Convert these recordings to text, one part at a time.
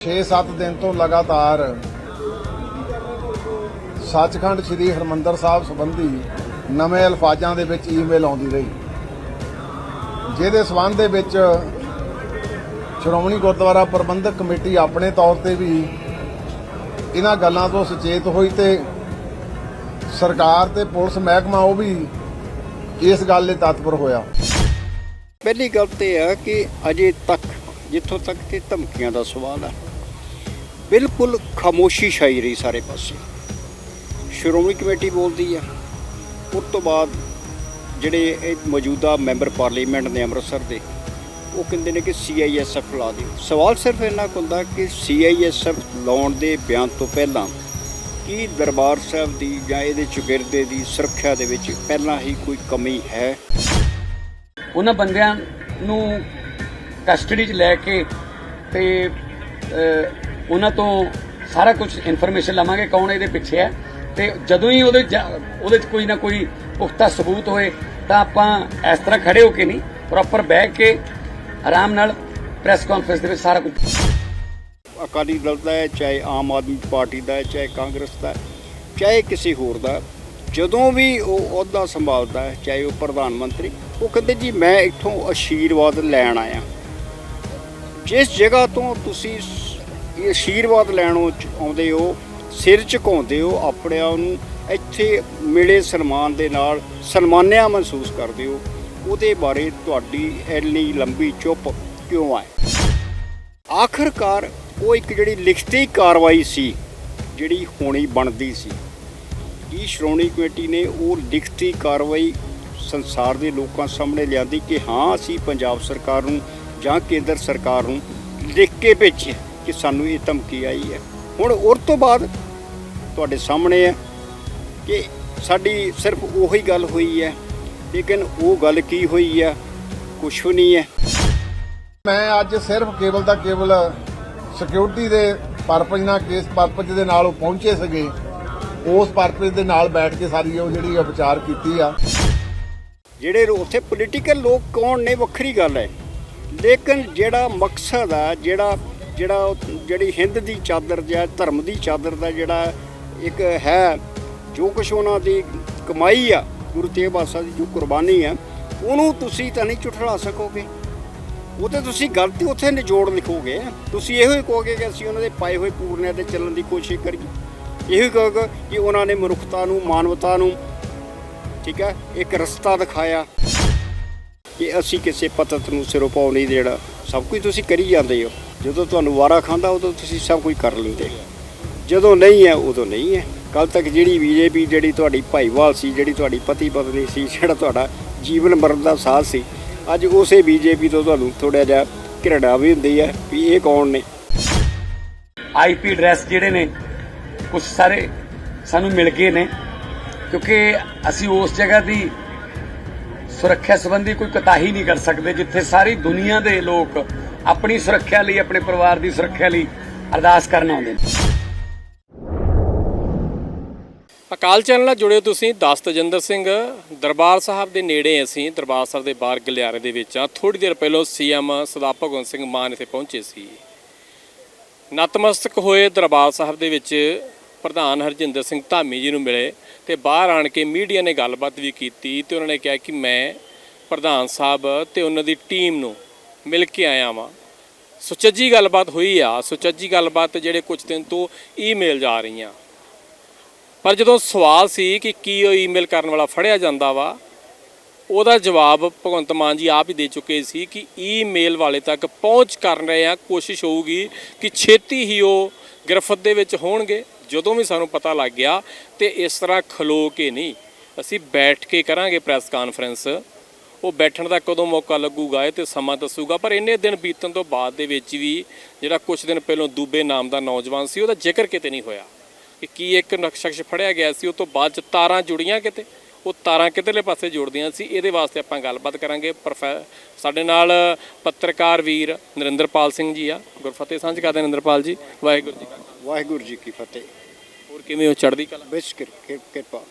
6-7 ਦਿਨ ਤੋਂ ਲਗਾਤਾਰ ਸੱਚਖੰਡ ਸ੍ਰੀ ਹਰਮੰਦਰ ਸਾਹਿਬ ਸੰਬੰਧੀ ਨਵੇਂ ਅਲਫਾਜ਼ਾਂ ਦੇ ਵਿੱਚ ਈਮੇਲ ਆਉਂਦੀ ਰਹੀ। ਜਿਹਦੇ ਸਬੰਧ ਦੇ ਵਿੱਚ ਸ਼੍ਰੋਮਣੀ ਗੁਰਦੁਆਰਾ ਪ੍ਰਬੰਧਕ ਕਮੇਟੀ ਆਪਣੇ ਤੌਰ ਤੇ ਵੀ ਇਹਨਾਂ ਗੱਲਾਂ ਤੋਂ ਸੁਚੇਤ ਹੋਈ ਤੇ ਸਰਕਾਰ ਤੇ ਪੁਲਿਸ ਮਹਿਕਮਾ ਉਹ ਵੀ ਇਸ ਗੱਲ ਲਈ ਤਤਪਰ ਹੋਇਆ। ਪਹਿਲੀ ਗੱਲ ਤੇ ਇਹ ਆ ਕਿ ਅਜੇ ਤੱਕ, ਜਿੱਥੋਂ ਤੱਕ ਕਿ ਧਮਕੀਆਂ ਦਾ ਸਵਾਲ ਹੈ ਬਿਲਕੁਲ ਖਾਮੋਸ਼ੀ ਛਾਈ ਰਹੀ ਸਾਰੇ ਪਾਸੇ। ਸ਼੍ਰੋਮਣੀ ਕਮੇਟੀ ਬੋਲਦੀ ਆ। ਉਸ ਤੋਂ ਬਾਅਦ ਜਿਹੜੇ ਇਹ ਮੌਜੂਦਾ ਮੈਂਬਰ ਪਾਰਲੀਮੈਂਟ ਨੇ ਅੰਮ੍ਰਿਤਸਰ ਦੇ, ਉਹ ਕਹਿੰਦੇ ਨੇ ਕਿ ਸੀਆਈਐਸਐਫ ਲਾ ਦਿਓ। ਸਵਾਲ ਸਿਰਫ ਇੰਨਾ ਕੁ ਹੁੰਦਾ ਕਿ ਸੀਆਈਐਸਐਫ ਲਾਉਣ ਦੇ ਬਿਆਨ ਤੋਂ ਪਹਿਲਾਂ ਕੀ ਦਰਬਾਰ ਸਾਹਿਬ ਦੀ ਜਾਂ ਇਹਦੇ ਚੁਗਿਰਦੇ ਦੀ ਸੁਰੱਖਿਆ ਦੇ ਵਿੱਚ ਪਹਿਲਾਂ ਹੀ ਕੋਈ ਕਮੀ ਹੈ? ਉਹਨਾਂ ਬੰਦਿਆਂ ਨੂੰ ਕਸਟਡੀ 'ਚ ਲੈ ਕੇ ਤੇ ਉਹਨਾਂ ਤੋਂ ਸਾਰਾ ਕੁਝ ਇਨਫੋਰਮੇਸ਼ਨ ਲਵਾਂਗੇ ਕੌਣ ਇਹਦੇ ਪਿੱਛੇ ਹੈ। ਤੇ ਜਦੋਂ ਹੀ ਉਹਦੇ ਜਾ- ਉਹਦੇ 'ਚ ਕੋਈ ਨਾ ਕੋਈ ਪੁਖਤਾ ਸਬੂਤ ਹੋਏ, ਤਾਂ ਆਪਾਂ ਇਸ ਤਰ੍ਹਾਂ ਖੜੇ ਹੋ ਕੇ ਨਹੀਂ ਪ੍ਰੋਪਰ ਬਹਿ ਕੇ ਆਰਾਮ ਨਾਲ ਪ੍ਰੈਸ ਕਾਨਫਰੰਸ ਦੇ ਵਿੱਚ ਸਾਰਾ ਕੁਝ ਅਕਾਲੀ ਦਲ ਦਾ ਹੈ, ਚਾਹੇ ਆਮ ਆਦਮੀ ਪਾਰਟੀ ਦਾ ਹੈ, ਚਾਹੇ ਕਾਂਗਰਸ ਦਾ ਚਾਹੇ ਕਿਸੇ ਹੋਰ ਦਾ ਜਦੋਂ ਵੀ ਉਹ ਅਹੁਦਾ ਸੰਭਾਲਦਾ ਹੈ, ਚਾਹੇ ਉਹ ਪ੍ਰਧਾਨ ਮੰਤਰੀ, ਉਹ ਕਹਿੰਦੇ ਜੀ ਮੈਂ ਇੱਥੋਂ ਆਸ਼ੀਰਵਾਦ ਲੈਣ ਆਇਆ। ਜਿਸ ਜਗ੍ਹਾ ਤੋਂ ਤੁਸੀਂ ਇਹ ਆਸ਼ੀਰਵਾਦ ਲੈਣ ਚ- ਆਉਂਦੇ ਹੋ, ਸਿਰ ਝੁਕਾਉਂਦੇ ਹੋ, ਆਪਣੇ ਆਪ ਨੂੰ ਇੱਥੇ ਮਿਲੇ ਸਨਮਾਨ ਦੇ ਨਾਲ ਸਨਮਾਨਿਆ ਮਹਿਸੂਸ ਕਰਦੇ ਹੋ। ਉਹਦੇ ਬਾਰੇ ਤੁਹਾਡੀ ਇੰਨੀ ਲੰਬੀ ਚੁੱਪ ਕਿਉਂ ਆਏ? ਆਖਰਕਾਰ ਉਹ ਇੱਕ ਜਿਹੜੀ ਲਿਖਤੀ ਕਾਰਵਾਈ ਸੀ, ਜਿਹੜੀ ਹੋਣੀ ਬਣਦੀ ਸੀ, ਕੀ ਸ਼੍ਰੋਮਣੀ ਕਮੇਟੀ ਨੇ ਉਹ ਲਿਖਤੀ ਕਾਰਵਾਈ ਸੰਸਾਰ ਦੇ ਲੋਕਾਂ ਸਾਹਮਣੇ ਲਿਆਂਦੀ ਕਿ ਹਾਂ, ਅਸੀਂ ਪੰਜਾਬ ਸਰਕਾਰ ਨੂੰ ਜਾਂ ਕੇਂਦਰ ਸਰਕਾਰ ਨੂੰ ਲਿਖ ਕੇ ਭੇਜਿਆ ਕਿ ਸਾਨੂੰ ਇਹ ਧਮਕੀ ਆਈ ਹੈ। ਹੁਣ ਉਸ ਤੋਂ ਬਾਅਦ ਤੁਹਾਡੇ ਸਾਹਮਣੇ ਹੈ ਕਿ ਸਾਡੀ ਸਿਰਫ ਉਹੀ ਗੱਲ ਹੋਈ ਹੈ ਲੇਕਿਨ ਉਹ ਗੱਲ ਕੀ ਹੋਈ ਹੈ ਕੁਛ ਵੀ ਨਹੀਂ ਹੈ। ਮੈਂ ਅੱਜ ਸਿਰਫ ਕੇਵਲ ਦਾ ਕੇਵਲ ਸਿਕਿਉਰਿਟੀ ਦੇ ਪਰਪਸ ਨਾਲ ਕੇਸ ਪਰਪਸ ਦੇ ਨਾਲ ਉਹ ਪਹੁੰਚੇ ਸੀਗੇ। ਉਸ ਪਰਪਸ ਦੇ ਨਾਲ ਬੈਠ ਕੇ ਸਾਰੀ ਉਹ ਜਿਹੜੀ ਆ ਵਿਚਾਰ ਕੀਤੀ ਆ। ਜਿਹੜੇ ਉੱਥੇ ਪੋਲੀਟੀਕਲ ਲੋਕ ਕੌਣ ਨੇ ਵੱਖਰੀ ਗੱਲ ਹੈ। ਲੇਕਿਨ ਜਿਹੜਾ ਮਕਸਦ ਆ ਜਿਹੜਾ ਜਿਹੜਾ ਉਹ- ਜਿਹੜੀ ਹਿੰਦ ਦੀ ਚਾਦਰ ਜਾਂ ਧਰਮ ਦੀ ਚਾਦਰ ਦਾ ਜਿਹੜਾ ਇੱਕ ਹੈ, ਜੋ ਕੁਛ ਉਹਨਾਂ ਦੀ ਕਮਾਈ ਆ, ਗੁਰੂ ਤੇਗ ਬਹਾਦਰ ਦੀ ਜੋ ਕੁਰਬਾਨੀ ਆ, ਉਹਨੂੰ ਤੁਸੀਂ ਤਾਂ ਨਹੀਂ ਝੁਠਲਾ ਸਕੋਗੇ। ਉਹ ਤੇ ਤੁਸੀਂ ਗਲਤੀ ਉੱਥੇ ਨਿਜੋੜ ਲਿਖੋਗੇ। ਤੁਸੀਂ ਇਹੋ ਹੀ ਕਹੋਗੇ ਕਿ ਅਸੀਂ ਉਹਨਾਂ ਦੇ ਪਾਏ ਹੋਏ ਪੂਰਨਿਆਂ ਤੇ ਚੱਲਣ ਦੀ ਕੋਸ਼ਿਸ਼ ਕਰੀਏ। ਇਹੋ ਹੀ ਕਹੋਗੇ ਕਿ ਉਹਨਾਂ ਨੇ ਮਨੁੱਖਤਾ ਨੂੰ, ਮਾਨਵਤਾ ਨੂੰ, ਠੀਕ ਹੈ, ਇੱਕ ਰਸਤਾ ਦਿਖਾਇਆ ਕਿ ਅਸੀਂ ਕਿਸੇ ਪਤਤ ਨੂੰ ਸਿਰੋਂ ਪਾਉ ਨਹੀਂ ਦੇਣਾ। ਸਭ ਕੁਝ ਤੁਸੀਂ ਕਰੀ ਜਾਂਦੇ ਹੋ। ਜਦੋਂ ਤੁਹਾਨੂੰ ਵਾਰਾ ਖਾਂਦਾ, ਉਦੋਂ ਤੁਸੀਂ ਸਭ ਕੁਝ ਕਰ ਲੈਂਦੇ। ਜਦੋਂ ਨਹੀਂ ਹੈ, ਉਦੋਂ ਨਹੀਂ ਹੈ। ਕੱਲ ਤੱਕ ਜਿਹੜੀ ਬੀਜੇਪੀ, ਜਿਹੜੀ ਤੁਹਾਡੀ ਭਾਈਵਾਲ ਸੀ, ਜਿਹੜੀ ਤੁਹਾਡੀ ਪਤੀ ਪਤਨੀ ਸੀ, ਜਿਹੜਾ ਤੁਹਾਡਾ ਜੀਵਨ ਮਰਨ ਦਾ ਸਾਥ ਸੀ, ਅੱਜ ਉਸੇ ਬੀਜੇਪੀ ਤੋਂ ਤੁਹਾਨੂੰ ਥੋੜਾ ਜਿਹਾ ਘਿਰਣਾ ਵੀ ਹੁੰਦੀ ਹੈ ਵੀ ਇਹ ਕੌਣ ਨੇ। ਆਈਪੀ ਐਡਰੈਸ ਜਿਹੜੇ ਨੇ ਕੁਝ ਸਾਰੇ ਸਾਨੂੰ ਮਿਲ ਗਏ ਨੇ, ਕਿਉਂਕਿ ਅਸੀਂ ਉਸ ਜਗ੍ਹਾ ਦੀ ਸੁਰੱਖਿਆ ਸੰਬੰਧੀ ਕੋਈ ਕਤਾਹੀ ਨਹੀਂ ਕਰ ਸਕਦੇ, ਜਿੱਥੇ ਸਾਰੀ ਦੁਨੀਆ ਦੇ ਲੋਕ ਆਪਣੀ ਸੁਰੱਖਿਆ ਲਈ, ਆਪਣੇ ਪਰਿਵਾਰ ਦੀ ਸੁਰੱਖਿਆ ਲਈ ਅਰਦਾਸ ਕਰਨ ਆਉਂਦੇ ਨੇ। ਅਕਾਲ ਚੈਨਲ ਨਾਲ ਜੁੜੇ ਤੁਸੀਂ, ਦਸ ਤਜਿੰਦਰ ਸਿੰਘ। ਦਰਬਾਰ ਸਾਹਿਬ ਦੇ ਨੇੜੇ ਅਸੀਂ, ਦਰਬਾਰ ਸਾਹਿਬ ਦੇ ਬਾਹਰ ਗਲਿਆਰੇ ਦੇ ਵਿੱਚ ਆ ਥੋੜੀ ਦੇਰ ਪਹਿਲਾਂ ਸੀਐਮ ਸਰਦਾਰ ਭਗਵੰਤ ਸਿੰਘ ਮਾਨ ਇੱਥੇ ਪਹੁੰਚੇ ਸੀ। ਨਤਮਸਤਕ ਹੋਏ ਦਰਬਾਰ ਸਾਹਿਬ ਦੇ ਵਿੱਚ ਪ੍ਰਧਾਨ ਹਰਜਿੰਦਰ ਸਿੰਘ ਧਾਮੀ ਜੀ ਨੂੰ ਮਿਲੇ ਤੇ ਬਾਹਰ ਆਣ ਕੇ ਮੀਡੀਆ ਨੇ ਗੱਲਬਾਤ ਵੀ ਕੀਤੀ ਤੇ ਉਹਨਾਂ ਨੇ ਕਿਹਾ ਕਿ ਮੈਂ ਪ੍ਰਧਾਨ ਸਾਹਿਬ ਤੇ ਉਹਨਾਂ ਦੀ ਟੀਮ ਨੂੰ ਮਿਲ ਕੇ ਆਇਆ ਵਾਂ। ਸੁਚੱਜੀ ਗੱਲਬਾਤ ਹੋਈ ਆ। ਸੁਚੱਜੀ ਗੱਲਬਾਤ ਜਿਹੜੇ ਕੁਝ ਦਿਨ ਤੋਂ ਈਮੇਲ ਜਾ ਰਹੀਆਂ। ਪਰ ਜਦੋਂ ਸਵਾਲ ਸੀ ਕਿ ਕੀ ਉਹ ਈਮੇਲ ਕਰਨ ਵਾਲਾ ਫੜਿਆ ਜਾਂਦਾ ਵਾ, ਉਹਦਾ ਜਵਾਬ ਭਗਵੰਤ ਮਾਨ ਜੀ ਆਪ ਹੀ ਦੇ ਚੁੱਕੇ ਸੀ ਕਿ ਈਮੇਲ ਵਾਲੇ ਤੱਕ ਪਹੁੰਚ ਕਰ ਰਹੇ ਆ। ਕੋਸ਼ਿਸ਼ ਹੋਊਗੀ ਕਿ ਛੇਤੀ ਹੀ ਉਹ ਗ੍ਰਿਫਤ ਦੇ ਵਿੱਚ ਹੋਣਗੇ। ਜਦੋਂ ਵੀ ਸਾਨੂੰ ਪਤਾ ਲੱਗ ਗਿਆ ਤੇ ਇਸ ਤਰ੍ਹਾਂ ਖਲੋ ਕੇ ਨਹੀਂ, ਅਸੀਂ ਬੈਠ ਕੇ ਕਰਾਂਗੇ ਪ੍ਰੈਸ ਕਾਨਫਰੰਸ ਉਹ ਬੈਠਣ ਦਾ ਕਦੋਂ ਮੌਕਾ ਲੱਗੂਗਾ ਇਹ ਤੇ ਸਮਾਂ ਦੱਸੂਗਾ ਪਰ ਇੰਨੇ ਦਿਨ ਬੀਤਣ ਤੋਂ ਬਾਅਦ ਦੇ ਵਿੱਚ ਵੀ ਜਿਹੜਾ ਕੁਝ ਦਿਨ ਪਹਿਲਾਂ ਦੂਬੇ ਨਾਮ ਦਾ ਨੌਜਵਾਨ ਸੀ ਉਹਦਾ ਜ਼ਿਕਰ ਕਿਤੇ ਨਹੀਂ ਹੋਇਆ ਕਿ ਕੀ ਇੱਕ ਨਕਸ਼ਾ ਫੜਿਆ ਗਿਆ ਸੀ ਉਹ ਤੋਂ ਬਾਅਦ ਚ ਤਾਰਾਂ ਜੁੜੀਆਂ ਕਿਤੇ? ਉਹ ਤਾਰਾਂ ਕਿਧਰਲੇ ਪਾਸੇ ਜੁੜਦੀਆਂ ਸੀ ਇਹਦੇ ਵਾਸਤੇ ਆਪਾਂ ਗੱਲਬਾਤ ਕਰਾਂਗੇ। ਸਾਡੇ ਨਾਲ ਪੱਤਰਕਾਰ ਵੀਰ ਨਰਿੰਦਰਪਾਲ ਸਿੰਘ ਜੀ ਆ ਗੁਰਫਤਿਹ ਸਾਂਝ ਕਰਦੇ ਨਰਿੰਦਰਪਾਲ ਜੀ ਵਾਹਿਗੁਰੂ ਜੀ। ਵਾਹਿਗੁਰੂ ਜੀ ਕੀ ਫਤਿਹ। ਹੋਰ ਕਿਵੇਂ ਹੋ ਚੜ੍ਹਦੀ ਕਲਾ? ਬੇਸ਼ ਕਿਰ- ਕਿਰ- ਕਿਰਪਾ।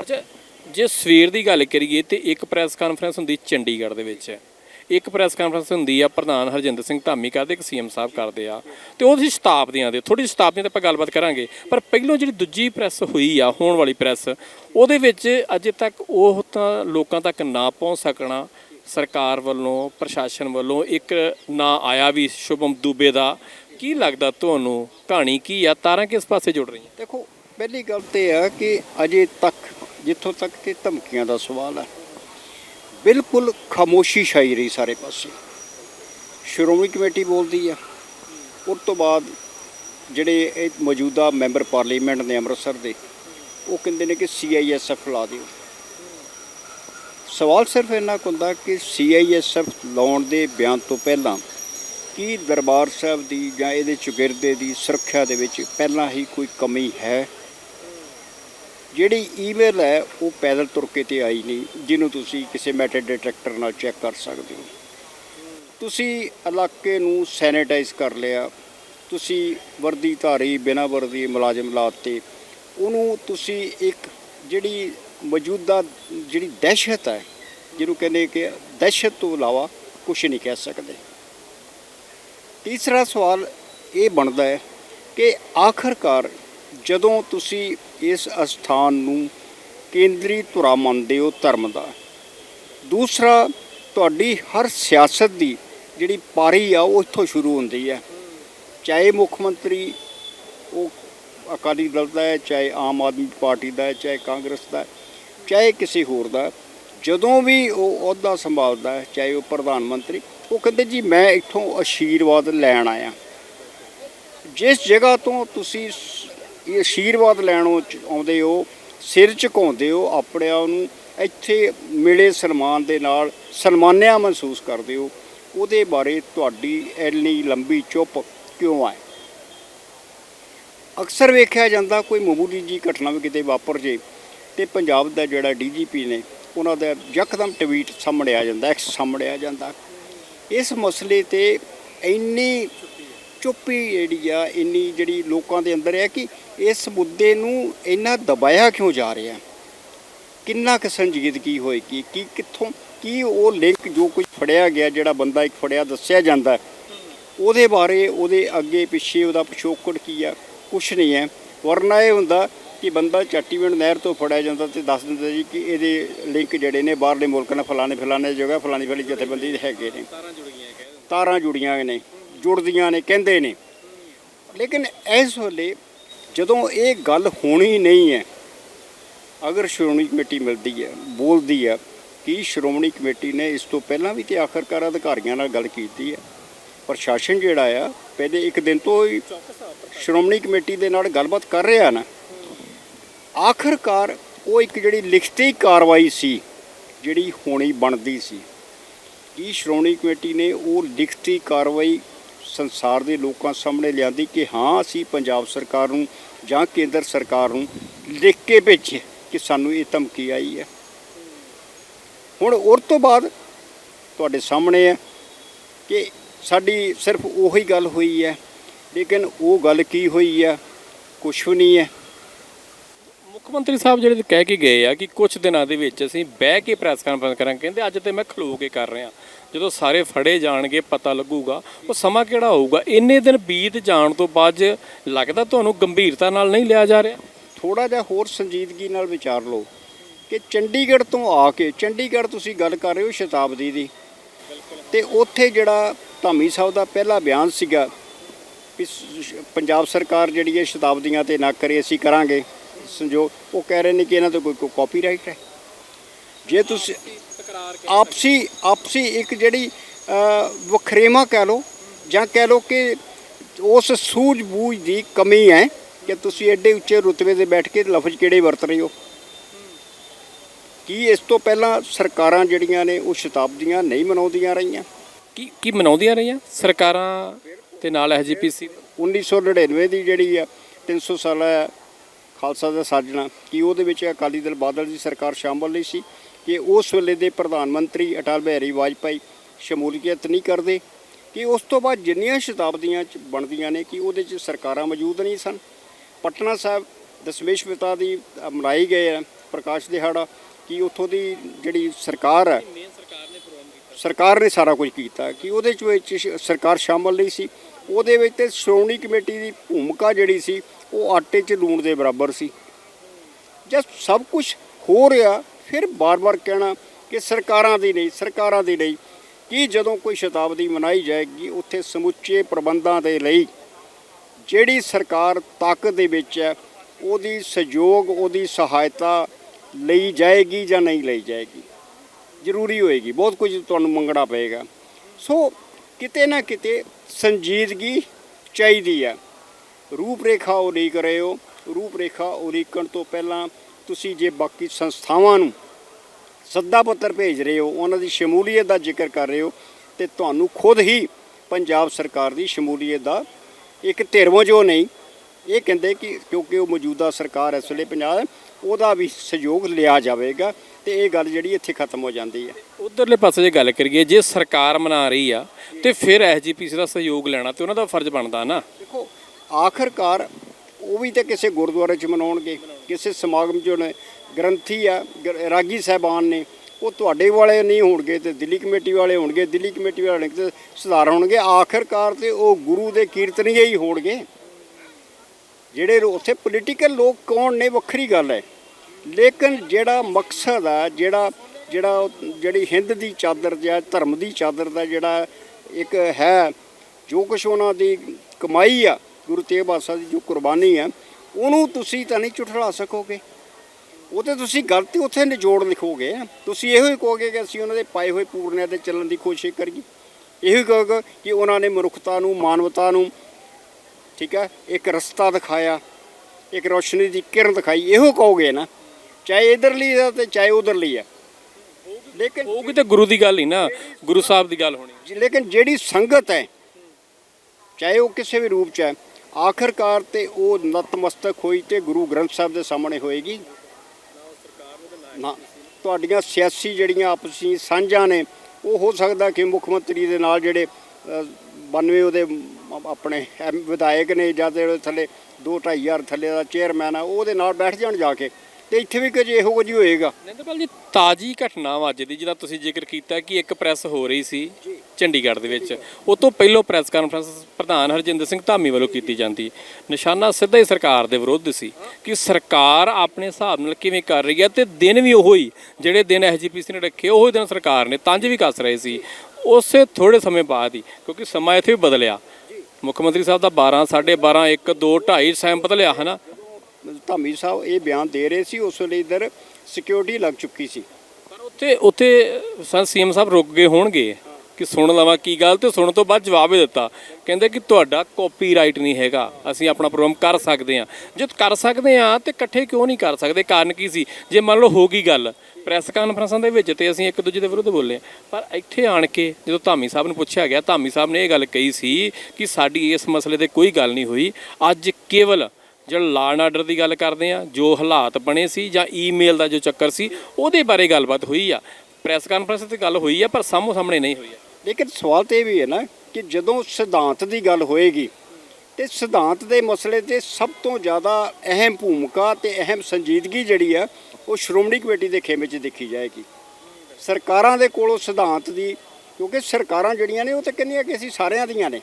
ਅੱਛਾ ਜੇ ਸਵੇਰ ਦੀ ਗੱਲ ਕਰੀਏ ਤੇ ਇੱਕ ਪ੍ਰੈਸ ਕਾਨਫਰੰਸ ਹੁੰਦੀ ਚੰਡੀਗੜ੍ਹ ਦੇ ਵਿੱਚ। ਇੱਕ ਪ੍ਰੈਸ ਕਾਨਫਰੰਸ ਹੁੰਦੀ ਆ ਪ੍ਰਧਾਨ ਹਰਜਿੰਦਰ ਸਿੰਘ ਧਾਮੀ ਕਰਦੇ ਇੱਕ ਸੀਐਮ ਸਾਹਿਬ ਕਰਦੇ ਆ। ਤੇ ਉਹਦੀ ਸ਼ਤਾਬਦੀਆਂ ਦੇ ਥੋੜੀ ਸ਼ਤਾਬਦੀਆਂ ਤੇ ਆਪਾਂ ਗੱਲਬਾਤ ਕਰਾਂਗੇ। ਪਰ ਪਹਿਲੋਂ ਜਿਹੜੀ ਦੂਜੀ ਪ੍ਰੈਸ ਹੋਈ ਆ, ਹੋਣ ਵਾਲੀ ਪ੍ਰੈਸ, ਉਹਦੇ ਵਿੱਚ ਅਜੇ ਤੱਕ ਉਹ ਤਾਂ ਲੋਕਾਂ ਤੱਕ ਨਾ ਪਹੁੰਚ ਸਕਣਾ, ਸਰਕਾਰ ਵੱਲੋਂ, ਪ੍ਰਸ਼ਾਸਨ ਵੱਲੋਂ ਇੱਕ ਨਾ ਆਇਆ ਵੀ ਸ਼ੁਭਮ ਦੂਬੇ ਦਾ। ਕੀ ਲੱਗਦਾ ਤੁਹਾਨੂੰ, ਕਹਾਣੀ ਕੀ ਆ? ਤਾਰਾਂ ਕਿਸ ਪਾਸੇ ਜੁੜ ਰਹੀਆਂ? ਦੇਖੋ, ਪਹਿਲੀ ਗੱਲ ਤੇ ਇਹ ਆ ਕਿ ਅਜੇ ਤੱਕ ਜਿੱਥੋਂ ਤੱਕ ਕਿ ਧਮਕੀਆਂ ਦਾ ਸਵਾਲ ਹੈ। ਬਿਲਕੁਲ ਖਾਮੋਸ਼ੀ ਛਾਈ ਰਹੀ ਸਾਰੇ ਪਾਸੇ। ਸ਼੍ਰੋਮਣੀ ਕਮੇਟੀ ਬੋਲਦੀ ਆ। ਉਸ ਤੋਂ ਬਾਅਦ ਜਿਹੜੇ ਇਹ ਮੌਜੂਦਾ ਮੈਂਬਰ ਪਾਰਲੀਮੈਂਟ ਨੇ ਅੰਮ੍ਰਿਤਸਰ ਦੇ, ਉਹ ਕਹਿੰਦੇ ਨੇ ਕਿ ਸੀਆਈਐਸਐਫ ਲਾ ਦਿਓ। ਸਵਾਲ ਸਿਰਫ ਇੰਨਾ ਕੁ ਹੁੰਦਾ ਕਿ ਸੀਆਈਐਸਐਫ ਲਾਉਣ ਦੇ ਬਿਆਨ ਤੋਂ ਪਹਿਲਾਂ ਕੀ ਦਰਬਾਰ ਸਾਹਿਬ ਦੀ ਜਾਂ ਇਹਦੇ ਚੁਗਿਰਦੇ ਦੀ ਸੁਰੱਖਿਆ ਦੇ ਵਿੱਚ ਪਹਿਲਾਂ ਹੀ ਕੋਈ ਕਮੀ ਹੈ? ਜਿਹੜੀ ਈਮੇਲ ਹੈ, ਉਹ ਪੈਦਲ ਤੁਰ ਕੇ ਤੇ ਆਈ ਨਹੀਂ, ਜਿਹਨੂੰ ਤੁਸੀਂ ਕਿਸੇ ਮੈਟਲ ਡਿਟੈਕਟਰ ਨਾਲ ਚੈੱਕ ਕਰ ਸਕਦੇ ਹੋ। ਤੁਸੀਂ ਇਲਾਕੇ ਨੂੰ ਸੈਨੀਟਾਈਜ਼ ਕਰ ਲਿਆ। ਤੁਸੀਂ ਵਰਦੀ ਧਾਰੀ, ਬਿਨਾਂ ਵਰਦੀ ਮੁਲਾਜ਼ਮ ਲਾਤੇ। ਉਹਨੂੰ ਤੁਸੀਂ ਇੱਕ ਜਿਹੜੀ ਮੌਜੂਦਾ ਜਿਹੜੀ ਦਹਿਸ਼ਤ ਹੈ, ਜਿਹਨੂੰ ਕਹਿੰਦੇ ਕਿ ਦਹਿਸ਼ਤ ਤੋਂ ਇਲਾਵਾ ਕੁਝ ਨਹੀਂ ਕਹਿ ਸਕਦੇ। ਤੀਸਰਾ ਸਵਾਲ ਇਹ ਬਣਦਾ ਹੈ ਕਿ ਆਖਰਕਾਰ ਜਦੋਂ ਤੁਸੀਂ ਇਸ ਅਸਥਾਨ ਨੂੰ ਕੇਂਦਰੀ ਧੁਰਾ ਮੰਨਦੇ ਹੋ ਧਰਮ ਦਾ। ਦੂਸਰਾ, ਤੁਹਾਡੀ ਹਰ ਸਿਆਸਤ ਦੀ ਜਿਹੜੀ ਪਾਰੀ ਆ, ਉਹ ਇੱਥੋਂ ਸ਼ੁਰੂ ਹੁੰਦੀ ਹੈ। ਚਾਹੇ ਮੁੱਖ ਮੰਤਰੀ ਉਹ ਅਕਾਲੀ ਦਲ ਦਾ ਹੈ, ਚਾਹੇ ਆਮ ਆਦਮੀ ਪਾਰਟੀ ਦਾ ਹੈ, ਚਾਹੇ ਕਾਂਗਰਸ ਦਾ ਚਾਹੇ ਕਿਸੇ ਹੋਰ ਦਾ ਜਦੋਂ ਵੀ ਉਹ ਅਹੁਦਾ ਸੰਭਾਲਦਾ ਹੈ, ਚਾਹੇ ਉਹ ਪ੍ਰਧਾਨ ਮੰਤਰੀ, ਉਹ ਕਹਿੰਦੇ, ਜੀ, ਮੈਂ ਇੱਥੋਂ ਆਸ਼ੀਰਵਾਦ ਲੈਣ ਆਇਆ। ਜਿਸ ਜਗ੍ਹਾ ਤੋਂ ਤੁਸੀਂ ਇਹ ਆਸ਼ੀਰਵਾਦ ਲੈਣੋਂ ਆਉਂਦੇ ਹੋ, ਸਿਰ ਝੁਕਾਉਂਦੇ ਹੋ, ਆਪਣੇ ਆਪ ਨੂੰ ਇੱਥੇ ਮਿਲੇ ਸਨਮਾਨ ਦੇ ਨਾਲ ਸਨਮਾਨਿਆ ਮਹਿਸੂਸ ਕਰਦੇ ਹੋ। ਉਹਦੇ ਬਾਰੇ ਤੁਹਾਡੀ ਇੰਨੀ ਲੰਬੀ ਚੁੱਪ ਕਿਉਂ ਆਏ? ਅਕਸਰ ਵੇਖਿਆ ਜਾਂਦਾ ਕੋਈ ਮਾਮੂਲੀ ਜੀ ਘਟਨਾ ਵੀ ਕਿਤੇ ਵਾਪਰ ਜੇ ਤੇ ਪੰਜਾਬ ਦਾ ਜਿਹੜਾ ਡੀਜੀਪੀ ਨੇ, ਉਹਨਾਂ ਦਾ ਯਕਦਮ ਟਵੀਟ ਸਾਹਮਣੇ ਆ ਜਾਂਦਾ ਐਕਸ ਸਾਹਮਣੇ ਆ ਜਾਂਦਾ। ਇਸ ਮਸਲੇ ਤੇ ਇੰਨੀ ਚੁੱਪੀ ਜਿਹੜੀ ਆ ਇੰਨੀ ਜਿਹੜੀ ਲੋਕਾਂ ਦੇ ਅੰਦਰ ਹੈ ਕਿ ਇਸ ਮੁੱਦੇ ਨੂੰ ਇੰਨਾ ਦਬਾਇਆ ਕਿਉਂ ਜਾ ਰਿਹਾ? ਕਿੰਨਾ ਕੁ ਸੰਜੀਦਗੀ ਹੋਏਗੀ ਕੀ ਕਿੱਥੋਂ ਕੀ ਉਹ ਲਿੰਕ ਜੋ ਕੁਝ ਫੜਿਆ ਗਿਆ ਜਿਹੜਾ ਬੰਦਾ ਇੱਕ ਫੜਿਆ ਦੱਸਿਆ ਜਾਂਦਾ ਉਹਦੇ ਬਾਰੇ ਉਹਦੇ ਅੱਗੇ ਪਿੱਛੇ ਉਹਦਾ ਪਿਛੋਕੜ ਕੀ ਆ? ਕੁਛ ਨਹੀਂ ਹੈ। ਵਰਨਾ ਇਹ ਹੁੰਦਾ ਕਿ ਬੰਦਾ ਚਾਟੀਵਿੰਡ ਨਹਿਰ ਤੋਂ ਫੜਿਆ ਜਾਂਦਾ ਤੇ ਦੱਸ ਦਿੰਦਾ ਜੀ ਕਿ ਇਹਦੇ ਲਿੰਕ ਜਿਹੜੇ ਨੇ ਬਾਹਰਲੇ ਮੁਲਕਾਂ ਨਾਲ ਫਲਾਣੇ ਫਲਾਣੇ ਜਗ੍ਹਾ ਫਲਾਣੀ ਫਲਾਣੀ ਜਥੇਬੰਦੀ ਹੈਗੇ ਨੇ। ਤਾਰਾਂ ਜੁੜੀਆਂ ਨੇ। ਜੁੜਦੀਆਂ ਨੇ, ਕਹਿੰਦੇ ਨੇ। ਲੇਕਿਨ ਇਸ ਵੇਲੇ ਜਦੋਂ ਇਹ ਗੱਲ ਹੋਣੀ ਨਹੀਂ ਹੈ, ਅਗਰ ਸ਼੍ਰੋਮਣੀ ਕਮੇਟੀ ਮਿਲਦੀ ਹੈ, ਬੋਲਦੀ ਹੈ ਕਿ ਸ਼੍ਰੋਮਣੀ ਕਮੇਟੀ ਨੇ ਇਸ ਤੋਂ ਪਹਿਲਾਂ ਵੀ ਤੇ ਆਖਰਕਾਰ ਅਧਿਕਾਰੀਆਂ ਨਾਲ ਗੱਲ ਕੀਤੀ ਹੈ, ਪ੍ਰਸ਼ਾਸਨ ਜਿਹੜਾ ਆ, ਪਹਿਲੇ ਇੱਕ ਦਿਨ ਤੋਂ ਹੀ ਸ਼੍ਰੋਮਣੀ ਕਮੇਟੀ ਦੇ ਨਾਲ ਗੱਲਬਾਤ ਕਰ ਰਿਹਾ ਨਾ। ਆਖਰਕਾਰ ਉਹ ਇੱਕ ਜਿਹੜੀ ਲਿਖਤੀ ਕਾਰਵਾਈ ਸੀ, ਜਿਹੜੀ ਹੋਣੀ ਬਣਦੀ ਸੀ, ਕੀ ਸ਼੍ਰੋਮਣੀ ਕਮੇਟੀ ਨੇ ਉਹ ਲਿਖਤੀ ਕਾਰਵਾਈ ਸੰਸਾਰ ਦੇ ਲੋਕਾਂ ਸਾਹਮਣੇ ਲਿਆਂਦੀ ਕਿ ਹਾਂ, ਅਸੀਂ ਪੰਜਾਬ ਸਰਕਾਰ ਨੂੰ ਜਾਂ ਕੇਂਦਰ ਸਰਕਾਰ ਨੂੰ ਲਿਖ ਕੇ ਭੇਜਿਆ ਕਿ ਸਾਨੂੰ ਇਹ ਧਮਕੀ ਆਈ ਹੈ। ਹੁਣ ਉਸ ਤੋਂ ਬਾਅਦ ਤੁਹਾਡੇ ਸਾਹਮਣੇ ਹੈ ਕਿ ਸਾਡੀ ਸਿਰਫ ਉਹੀ ਗੱਲ ਹੋਈ ਹੈ, ਲੇਕਿਨ ਉਹ ਗੱਲ ਕੀ ਹੋਈ ਹੈ, ਕੁਛ ਵੀ ਨਹੀਂ ਹੈ। ਮੁੱਖ ਮੰਤਰੀ ਸਾਹਿਬ ਜਿਹੜੇ ਕਹਿ ਕੇ ਗਏ ਆ ਕਿ ਕੁਝ ਦਿਨਾਂ ਦੇ ਵਿੱਚ ਅਸੀਂ ਬਹਿ ਕੇ ਪ੍ਰੈਸ ਕਾਨਫਰੰਸ ਕਰਾਂਗੇ, ਕਹਿੰਦੇ ਅੱਜ ਤੇ ਮੈਂ ਖਲੋ ਕੇ ਕਰ ਰਿਹਾ। ਜਦੋਂ ਸਾਰੇ ਫੜੇ ਜਾਣਗੇ, ਪਤਾ ਲੱਗੂਗਾ, ਉਹ ਸਮਾਂ ਕਿਹੜਾ ਹੋਊਗਾ? ਇੰਨੇ ਦਿਨ ਬੀਤ ਜਾਣ ਤੋਂ ਬਾਅਦ ਜੇ ਲੱਗਦਾ ਤੁਹਾਨੂੰ ਗੰਭੀਰਤਾ ਨਾਲ ਨਹੀਂ ਲਿਆ ਜਾ ਰਿਹਾ? ਥੋੜਾ ਜਿਹਾ ਹੋਰ ਸੰਜੀਦਗੀ ਨਾਲ ਵਿਚਾਰ ਲਓ ਕਿ ਚੰਡੀਗੜ੍ਹ ਤੋਂ ਆ ਕੇ, ਚੰਡੀਗੜ੍ਹ ਤੁਸੀਂ ਗੱਲ ਕਰ ਰਹੇ ਹੋ ਸ਼ਤਾਬਦੀ ਦੀ ਤੇ ਉੱਥੇ ਜਿਹੜਾ ਧਾਮੀ ਸਾਹਿਬ ਦਾ ਪਹਿਲਾ ਬਿਆਨ ਸੀਗਾ ਕਿ ਪੰਜਾਬ ਸਰਕਾਰ ਜਿਹੜੀ ਹੈ ਸ਼ਤਾਬਦੀਆਂ ਤੇ ਨਾ ਕਰੇ, ਅਸੀਂ ਕਰਾਂਗੇ ਸੰਜੋ, ਉਹ ਕਹਿ ਰਹੇ ਨੇ ਕਿ ਇਹਨਾਂ ਤੋਂ ਕੋਈ ਕਾਪੀਰਾਈਟ ਹੈ? ਜੇ ਤੁਸੀਂ ਆਪਸੀ ਆਪਸੀ ਇੱਕ ਜਿਹੜੀ ਵਖਰੇਵਾ ਕਹਿ ਲਓ ਜਾਂ ਕਹਿ ਲਓ ਕਿ ਉਸ ਸੂਝ-ਬੂਝ ਦੀ ਕਮੀ ਹੈ ਕਿ ਤੁਸੀਂ ਐਡੇ ਉੱਚੇ ਰੁਤਬੇ ਤੇ ਬੈਠ ਕੇ ਲਫ਼ਜ਼ ਕਿਹੜੇ ਵਰਤ ਰਹੇ ਹੋ? ਕੀ ਇਸ ਤੋਂ ਪਹਿਲਾਂ ਸਰਕਾਰਾਂ ਜਿਹੜੀਆਂ ਨੇ ਉਹ ਸ਼ਤਾਬਦੀਆਂ ਨਹੀਂ ਮਨਾਉਂਦੀਆਂ ਰਹੀਆਂ? ਕੀ ਕੀ ਮਨਾਉਂਦੀਆਂ ਰਹੀਆਂ? ਸਰਕਾਰਾਂ ਤੇ ਨਾਲ ਐਸਜੀਪੀਸੀ 1999 ਦੀ ਜਿਹੜੀ ਆ 300 ਸਾਲਾ ਖਾਲਸਾ ਦਾ ਸਾਜਣਾ ਕੀ ਉਹਦੇ ਵਿੱਚ ਅਕਾਲੀ ਦਲ ਬਾਦਲ ਦੀ ਸਰਕਾਰ ਸ਼ਾਮਲ ਨਹੀਂ ਸੀ? ਕਿ ਉਸ ਵੇਲੇ ਦੇ ਪ੍ਰਧਾਨ ਮੰਤਰੀ ਅਟਲ ਬਿਹਾਰੀ ਵਾਜਪਾਈ ਸ਼ਮੂਲੀਅਤ ਨਹੀਂ ਕਰਦੇ, ਕਿ ਉਸ ਤੋਂ ਬਾਅਦ ਜਿੰਨੀਆਂ ਸ਼ਤਾਬਦੀਆਂ ਚ ਬਣਦੀਆਂ ਨੇ, ਕਿ ਉਹਦੇ ਚ ਸਰਕਾਰਾਂ ਮੌਜੂਦ ਨਹੀਂ ਸਨ। ਪਟਨਾ ਸਾਹਿਬ ਦਸ਼ਮੇਸ਼ ਪਿਤਾ ਦੀ ਮਨਾਈ ਗਏ ਆ ਪ੍ਰਕਾਸ਼ ਦਿਹਾੜਾ, ਕਿ ਉੱਥੋਂ ਦੀ ਜਿਹੜੀ ਸਰਕਾਰ ਹੈ, ਸਰਕਾਰ ਨੇ ਸਾਰਾ ਕੁਝ ਕੀਤਾ, ਕਿ ਉਹਦੇ ਚ ਵਿੱਚ ਸਰਕਾਰ ਸ਼ਾਮਲ ਨਹੀਂ ਸੀ। ਉਹਦੇ ਵਿੱਚ ਤੇ ਸ਼੍ਰੋਮਣੀ ਕਮੇਟੀ ਦੀ ਭੂਮਿਕਾ ਜਿਹੜੀ ਸੀ, ਉਹ ਆਟੇ 'ਚ ਲੂਣ ਦੇ ਬਰਾਬਰ ਸੀ। ਜਦ ਸਭ ਕੁਝ ਹੋ ਰਿਹਾ ਫਿਰ ਬਾਰ-ਬਾਰ ਕਹਿਣਾ ਕਿ ਸਰਕਾਰਾਂ ਦੀ ਨਹੀਂ, ਸਰਕਾਰਾਂ ਦੀ ਨਹੀਂ। ਕਿ ਜਦੋਂ ਕੋਈ ਸ਼ਤਾਬਦੀ ਮਨਾਈ ਜਾਏਗੀ, ਉੱਥੇ ਸਮੁੱਚੇ ਪ੍ਰਬੰਧਾਂ ਦੇ ਲਈ ਜਿਹੜੀ ਸਰਕਾਰ ਤਾਕਤ ਦੇ ਵਿੱਚ ਹੈ, ਉਹਦੀ ਸਹਿਯੋਗ, ਉਹਦੀ ਸਹਾਇਤਾ ਲਈ ਜਾਏਗੀ ਜਾਂ ਨਹੀਂ ਲਈ ਜਾਏਗੀ? ਜ਼ਰੂਰੀ ਹੋਏਗੀ, ਬਹੁਤ ਕੁਝ ਤੁਹਾਨੂੰ ਮੰਗਣਾ ਪਏਗਾ। ਸੋ ਕਿਤੇ ਨਾ ਕਿਤੇ ਸੰਜੀਦਗੀ ਚਾਹੀਦੀ ਹੈ। ਰੂਪ ਰੇਖਾ ਉਲੀਕ ਰਹੇ ਹੋ। ਰੂਪ ਰੇਖਾ ਉਲੀਕਣ ਤੋਂ ਪਹਿਲਾਂ ਤੁਸੀਂ ਜੇ ਬਾਕੀ ਸੰਸਥਾਵਾਂ ਨੂੰ ਸੱਦਾ ਪੱਤਰ ਭੇਜ ਰਹੇ ਹੋ ਉਹਨਾਂ ਦੀ ਸ਼ਮੂਲੀਅਤ ਦਾ ਜ਼ਿਕਰ ਕਰ ਰਹੇ ਹੋ ਤੇ ਤੁਹਾਨੂੰ ਖੁਦ ਹੀ ਪੰਜਾਬ ਸਰਕਾਰ ਦੀ ਸ਼ਮੂਲੀਅਤ ਦਾ ਇੱਕ ਧਿਰ ਵਜੋਂ ਨਹੀਂ ਇਹ ਕਹਿੰਦੇ ਕਿ ਕਿਉਂਕਿ ਉਹ ਮੌਜੂਦਾ ਸਰਕਾਰ ਇਸ ਵੇਲੇ ਪੰਜਾਬ ਉਹਦਾ ਵੀ ਸਹਿਯੋਗ ਲਿਆ ਜਾਵੇਗਾ ਤੇ ਇਹ ਗੱਲ ਜਿਹੜੀ ਇੱਥੇ ਖਤਮ ਹੋ ਜਾਂਦੀ ਹੈ। ਉਧਰਲੇ ਪਾਸੇ ਜੇ ਗੱਲ ਕਰੀਏ ਜੇ ਸਰਕਾਰ ਮਨਾ ਰਹੀ ਆ ਤੇ ਫਿਰ ਐਸਜੀਪੀਸੀ ਦਾ ਸਹਿਯੋਗ ਲੈਣਾ ਤੇ ਉਹਨਾਂ ਦਾ ਫਰਜ਼ ਬਣਦਾ ਨਾ। ਦੇਖੋ ਆਖਰਕਾਰ ਉਹ ਵੀ ਤਾਂ ਕਿਸੇ ਗੁਰਦੁਆਰੇ 'ਚ ਮਨਾਉਣਗੇ। ਕਿਸੇ ਸਮਾਗਮ 'ਚ ਉਹਨੇ ਗ੍ਰੰਥੀ ਆ ਗ- ਰਾਗੀ ਸਾਹਿਬਾਨ ਨੇ, ਉਹ ਤੁਹਾਡੇ ਵਾਲੇ ਨਹੀਂ ਹੋਣਗੇ ਤੇ ਦਿੱਲੀ ਕਮੇਟੀ ਵਾਲੇ ਹੋਣਗੇ, ਦਿੱਲੀ ਕਮੇਟੀ ਵਾਲੇ ਹੋਣਗੇ, ਤੇ ਸੁਧਾਰ ਹੋਣਗੇ, ਆਖਰਕਾਰ ਤੇ ਉਹ ਗੁਰੂ ਦੇ ਕੀਰਤਨੀਏ ਹੀ ਹੋਣਗੇ। ਜਿਹੜੇ ਉੱਥੇ ਪੋਲੀਟੀਕਲ ਲੋਕ ਕੌਣ ਨੇ, ਵੱਖਰੀ ਗੱਲ ਹੈ। ਲੇਕਿਨ ਜਿਹੜਾ ਮਕਸਦ ਆ, ਜਿਹੜਾ ਜਿਹੜਾ ਜਿਹੜੀ ਹਿੰਦ ਦੀ ਚਾਦਰ ਜਾਂ ਧਰਮ ਦੀ ਚਾਦਰ ਦਾ ਜਿਹੜਾ ਇੱਕ ਹੈ, ਜੋ ਕੁਛ ਉਹਨਾਂ ਦੀ ਕਮਾਈ ਆ, ਗੁਰੂ ਤੇਗ ਬਹਾਦਰ ਦੀ ਜੋ ਕੁਰਬਾਨੀ ਆ ਉਹਨੂੰ ਤੁਸੀਂ ਤਾਂ ਨਹੀਂ ਝੁਠਲਾ ਸਕੋਗੇ। ਉਹ ਤੇ ਤੁਸੀਂ ਗਲਤੀ ਉੱਥੇ ਨਿਜੋੜ ਲਿਖੋਗੇ। ਤੁਸੀਂ ਇਹੋ ਹੀ ਕਹੋਗੇ ਕਿ ਅਸੀਂ ਉਹਨਾਂ ਦੇ ਪਾਏ ਹੋਏ ਪੂਰਨਿਆਂ ਤੇ ਚੱਲਣ ਦੀ ਕੋਸ਼ਿਸ਼ ਕਰੀਏ। ਇਹੋ ਹੀ ਕਹੋਗੇ ਕਿ ਉਹਨਾਂ ਨੇ ਮਨੁੱਖਤਾ ਨੂੰ ਮਾਨਵਤਾ ਨੂੰ ਠੀਕ ਹੈ ਇੱਕ ਰਸਤਾ ਦਿਖਾਇਆ ਇੱਕ ਰੋਸ਼ਨੀ ਦੀ ਕਿਰਨ ਦਿਖਾਈ। ਇਹੋ ਕਹੋਗੇ ਨਾ ਚਾਹੇ ਇਧਰਲੀ ਆ ਤੇ ਚਾਹੇ ਉਧਰਲੀ ਆ ਲੇਕਿਨ ਉਹ ਕਿਤੇ ਗੁਰੂ ਦੀ ਗੱਲ ਹੀ ਨਾ ਗੁਰੂ ਸਾਹਿਬ ਦੀ ਗੱਲ ਹੋਣੀ। ਲੇਕਿਨ ਜਿਹੜੀ ਸੰਗਤ ਹੈ ਚਾਹੇ ਉਹ ਕਿਸੇ ਵੀ ਰੂਪ ਚ ਹੈ ਆਖਰਕਾਰ ਤੇ ਉਹ ਨਤਮਸਤਕ ਹੋਈ ਤੇ ਗੁਰੂ ਗ੍ਰੰਥ ਸਾਹਿਬ ਦੇ ਸਾਹਮਣੇ ਹੋਏਗੀ। ਨਾ ਤੁਹਾਡੀਆਂ ਸਿਆਸੀ ਜਿਹੜੀਆਂ ਆਪਸੀ ਸਾਂਝਾਂ ਨੇ ਉਹ ਹੋ ਸਕਦਾ ਕਿ ਮੁੱਖ ਮੰਤਰੀ ਦੇ ਨਾਲ ਜਿਹੜੇ ਅ, 92 ਉਹਦੇ ਆਪਣੇ ਐਮ- ਵਿਧਾਇਕ ਨੇ ਜਾਂ ਤੇ ਉਹਦੇ ਥੱਲੇ 2 ਹਜ਼ਾਰ ਥੱਲੇ ਦਾ ਚੇਅਰਮੈਨ ਆ ਉਹਦੇ ਨਾਲ ਬੈਠ ਜਾਣ ਜਾ ਕੇ। ਤੇ ਇੱਥੇ ਵੀ ਕੁਝ ਇਹੋ ਕੁਝ ਹੋਏਗਾ। ਨਿੰਦਰਪਾਲ ਜੀ ਤਾਜੀ ਘਟਨਾ ਵਾ ਅੱਜ ਦੀ ਜਿਹਦਾ ਤੁਸੀਂ ਜ਼ਿਕਰ ਕੀਤਾ ਕਿ ਇੱਕ ਪ੍ਰੈਸ ਹੋ ਰਹੀ ਸੀ। ਚੰਡੀਗੜ੍ਹ ਦੇ ਵਿੱਚ। ਉਹ ਤੋਂ ਪਹਿਲਾਂ ਪ੍ਰੈਸ ਕਾਨਫਰੰਸ ਪ੍ਰਧਾਨ ਹਰਜਿੰਦਰ ਸਿੰਘ ਧਾਮੀ ਵੱਲੋਂ ਕੀਤੀ ਜਾਂਦੀ। ਨਿਸ਼ਾਨਾ ਸਿੱਧਾ ਹੀ ਸਰਕਾਰ ਦੇ ਵਿਰੁੱਧ ਸੀ ਕਿ ਸਰਕਾਰ ਆਪਣੇ ਹਿਸਾਬ ਨਾਲ ਕਿਵੇਂ ਕਰ ਰਹੀ ਹੈ ਤੇ ਦਿਨ ਵੀ ਉਹੋ ਹੀ ਜਿਹੜੇ ਦਿਨ ਐਸਜੀਪੀਸੀ ਨੇ ਰੱਖੇ ਉਹੋ ਹੀ ਦਿਨ ਸਰਕਾਰ ਨੇ ਤੰਜ ਵੀ ਕੱਸ ਰਹੇ ਸੀ। ਉਸੇ ਥੋੜੇ ਸਮੇਂ ਬਾਅਦ ਹੀ ਕਿਉਂਕਿ ਸਮਾਂ ਇੱਥੇ ਵੀ ਬਦਲਿਆ। ਮੁੱਖ ਮੰਤਰੀ ਸਾਹਿਬ ਦਾ 12 12:30 1 2 2.5 ਸੈਮ ਬਦਲਿਆ ਹਨਾ? ਧਾਮੀ ਸਾਹਿਬ ਇਹ ਬਿਆਨ ਦੇ ਰਹੇ ਸੀ ਉਸ ਵੇਲੇ ਇਧਰ ਸਿਕਿਉਰਿਟੀ ਲੱਗ ਚੁੱਕੀ ਸੀ। ਪਰ ਉੱਥੇ ਉੱਥੇ ਸੀਐਮ ਸਾਹਿਬ ਰੁਕ ਗਏ ਹੋਣਗੇ। ਕਿ ਸੁਣ ਲਵਾਂ ਕੀ ਗੱਲ ਤੇ ਸੁਣਨ ਤੋਂ ਬਾਅਦ ਜਵਾਬ ਹੀ ਦਿੱਤਾ। ਕਹਿੰਦੇ ਕਿ ਤੁਹਾਡਾ ਕਾਪੀਰਾਈਟ ਨਹੀਂ ਹੈਗਾ। ਅਸੀਂ ਆਪਣਾ ਪ੍ਰੋਗਰਾਮ ਕਰ ਸਕਦੇ ਹਾਂ। ਜੇ ਕਰ ਸਕਦੇ ਹਾਂ ਤੇ ਇਕੱਠੇ ਕਿਉਂ ਨਹੀਂ ਕਰ ਸਕਦੇ? ਕਾਰਨ ਕੀ ਸੀ? ਜੇ ਮੰਨ ਲਓ ਹੋ ਗਈ ਗੱਲ ਪ੍ਰੈਸ ਕਾਨਫਰੰਸਾਂ ਦੇ ਵਿੱਚ ਤੇ ਅਸੀਂ ਇੱਕ ਦੂਜੇ ਦੇ ਵਿਰੁੱਧ ਬੋਲੇ ਪਰ ਇੱਥੇ ਆਣ ਕੇ ਜਦੋਂ ਧਾਮੀ ਸਾਹਿਬ ਨੂੰ ਪੁੱਛਿਆ ਗਿਆ, ਧਾਮੀ ਸਾਹਿਬ ਨੇ ਇਹ ਗੱਲ ਕਹੀ ਸੀ ਕਿ ਸਾਡੀ ਇਸ ਮਸਲੇ ਤੇ ਕੋਈ ਗੱਲ ਨਹੀਂ ਹੋਈ। ਅੱਜ ਕੇਵਲ ਜਿਹੜਾ ਲਾਅ ਐਂਡ ਆਰਡਰ ਦੀ ਗੱਲ ਕਰਦੇ ਆ ਜੋ ਹਾਲਾਤ ਬਣੇ ਸੀ ਜਾਂ ਈਮੇਲ ਦਾ ਜੋ ਚੱਕਰ ਸੀ, ਉਹਦੇ ਬਾਰੇ ਗੱਲਬਾਤ ਹੋਈ ਆ। ਪ੍ਰੈਸ ਕਾਨਫਰੰਸ ਤੇ ਗੱਲ ਹੋਈ ਆ, ਪਰ ਸਾਹਮਣੇ ਸਾਹਮਣੇ ਨਹੀਂ ਹੋਈ ਆ। ਲੇਕਿਨ ਸਵਾਲ ਤੇ ਵੀ ਹੈ ਨਾ ਕਿ ਜਦੋਂ ਸਿਧਾਂਤ ਦੀ ਗੱਲ ਹੋਏਗੀ ਤੇ ਸਿਧਾਂਤ ਦੇ ਮਸਲੇ ਤੇ ਸਭ ਤੋਂ ਜ਼ਿਆਦਾ ਅਹਿਮ ਭੂਮਿਕਾ ਤੇ ਅਹਿਮ ਸੰਜੀਦਗੀ ਜਿਹੜੀ ਆ ਉਹ ਸ਼੍ਰੋਮਣੀ ਕਮੇਟੀ ਦੇ ਖੇਮੇ 'ਚ ਦੇਖੀ ਜਾਏਗੀ। ਸਰਕਾਰਾਂ ਦੇ ਕੋਲੋਂ ਸਿਧਾਂਤ ਦੀ ਕਿਉਂਕਿ ਸਰਕਾਰਾਂ ਜਿਹੜੀਆਂ ਨੇ ਉਹ ਤਾਂ ਕਹਿੰਦੀਆਂ ਕਿ ਅਸੀਂ ਸਾਰਿਆਂ ਦੀਆਂ ਨੇ।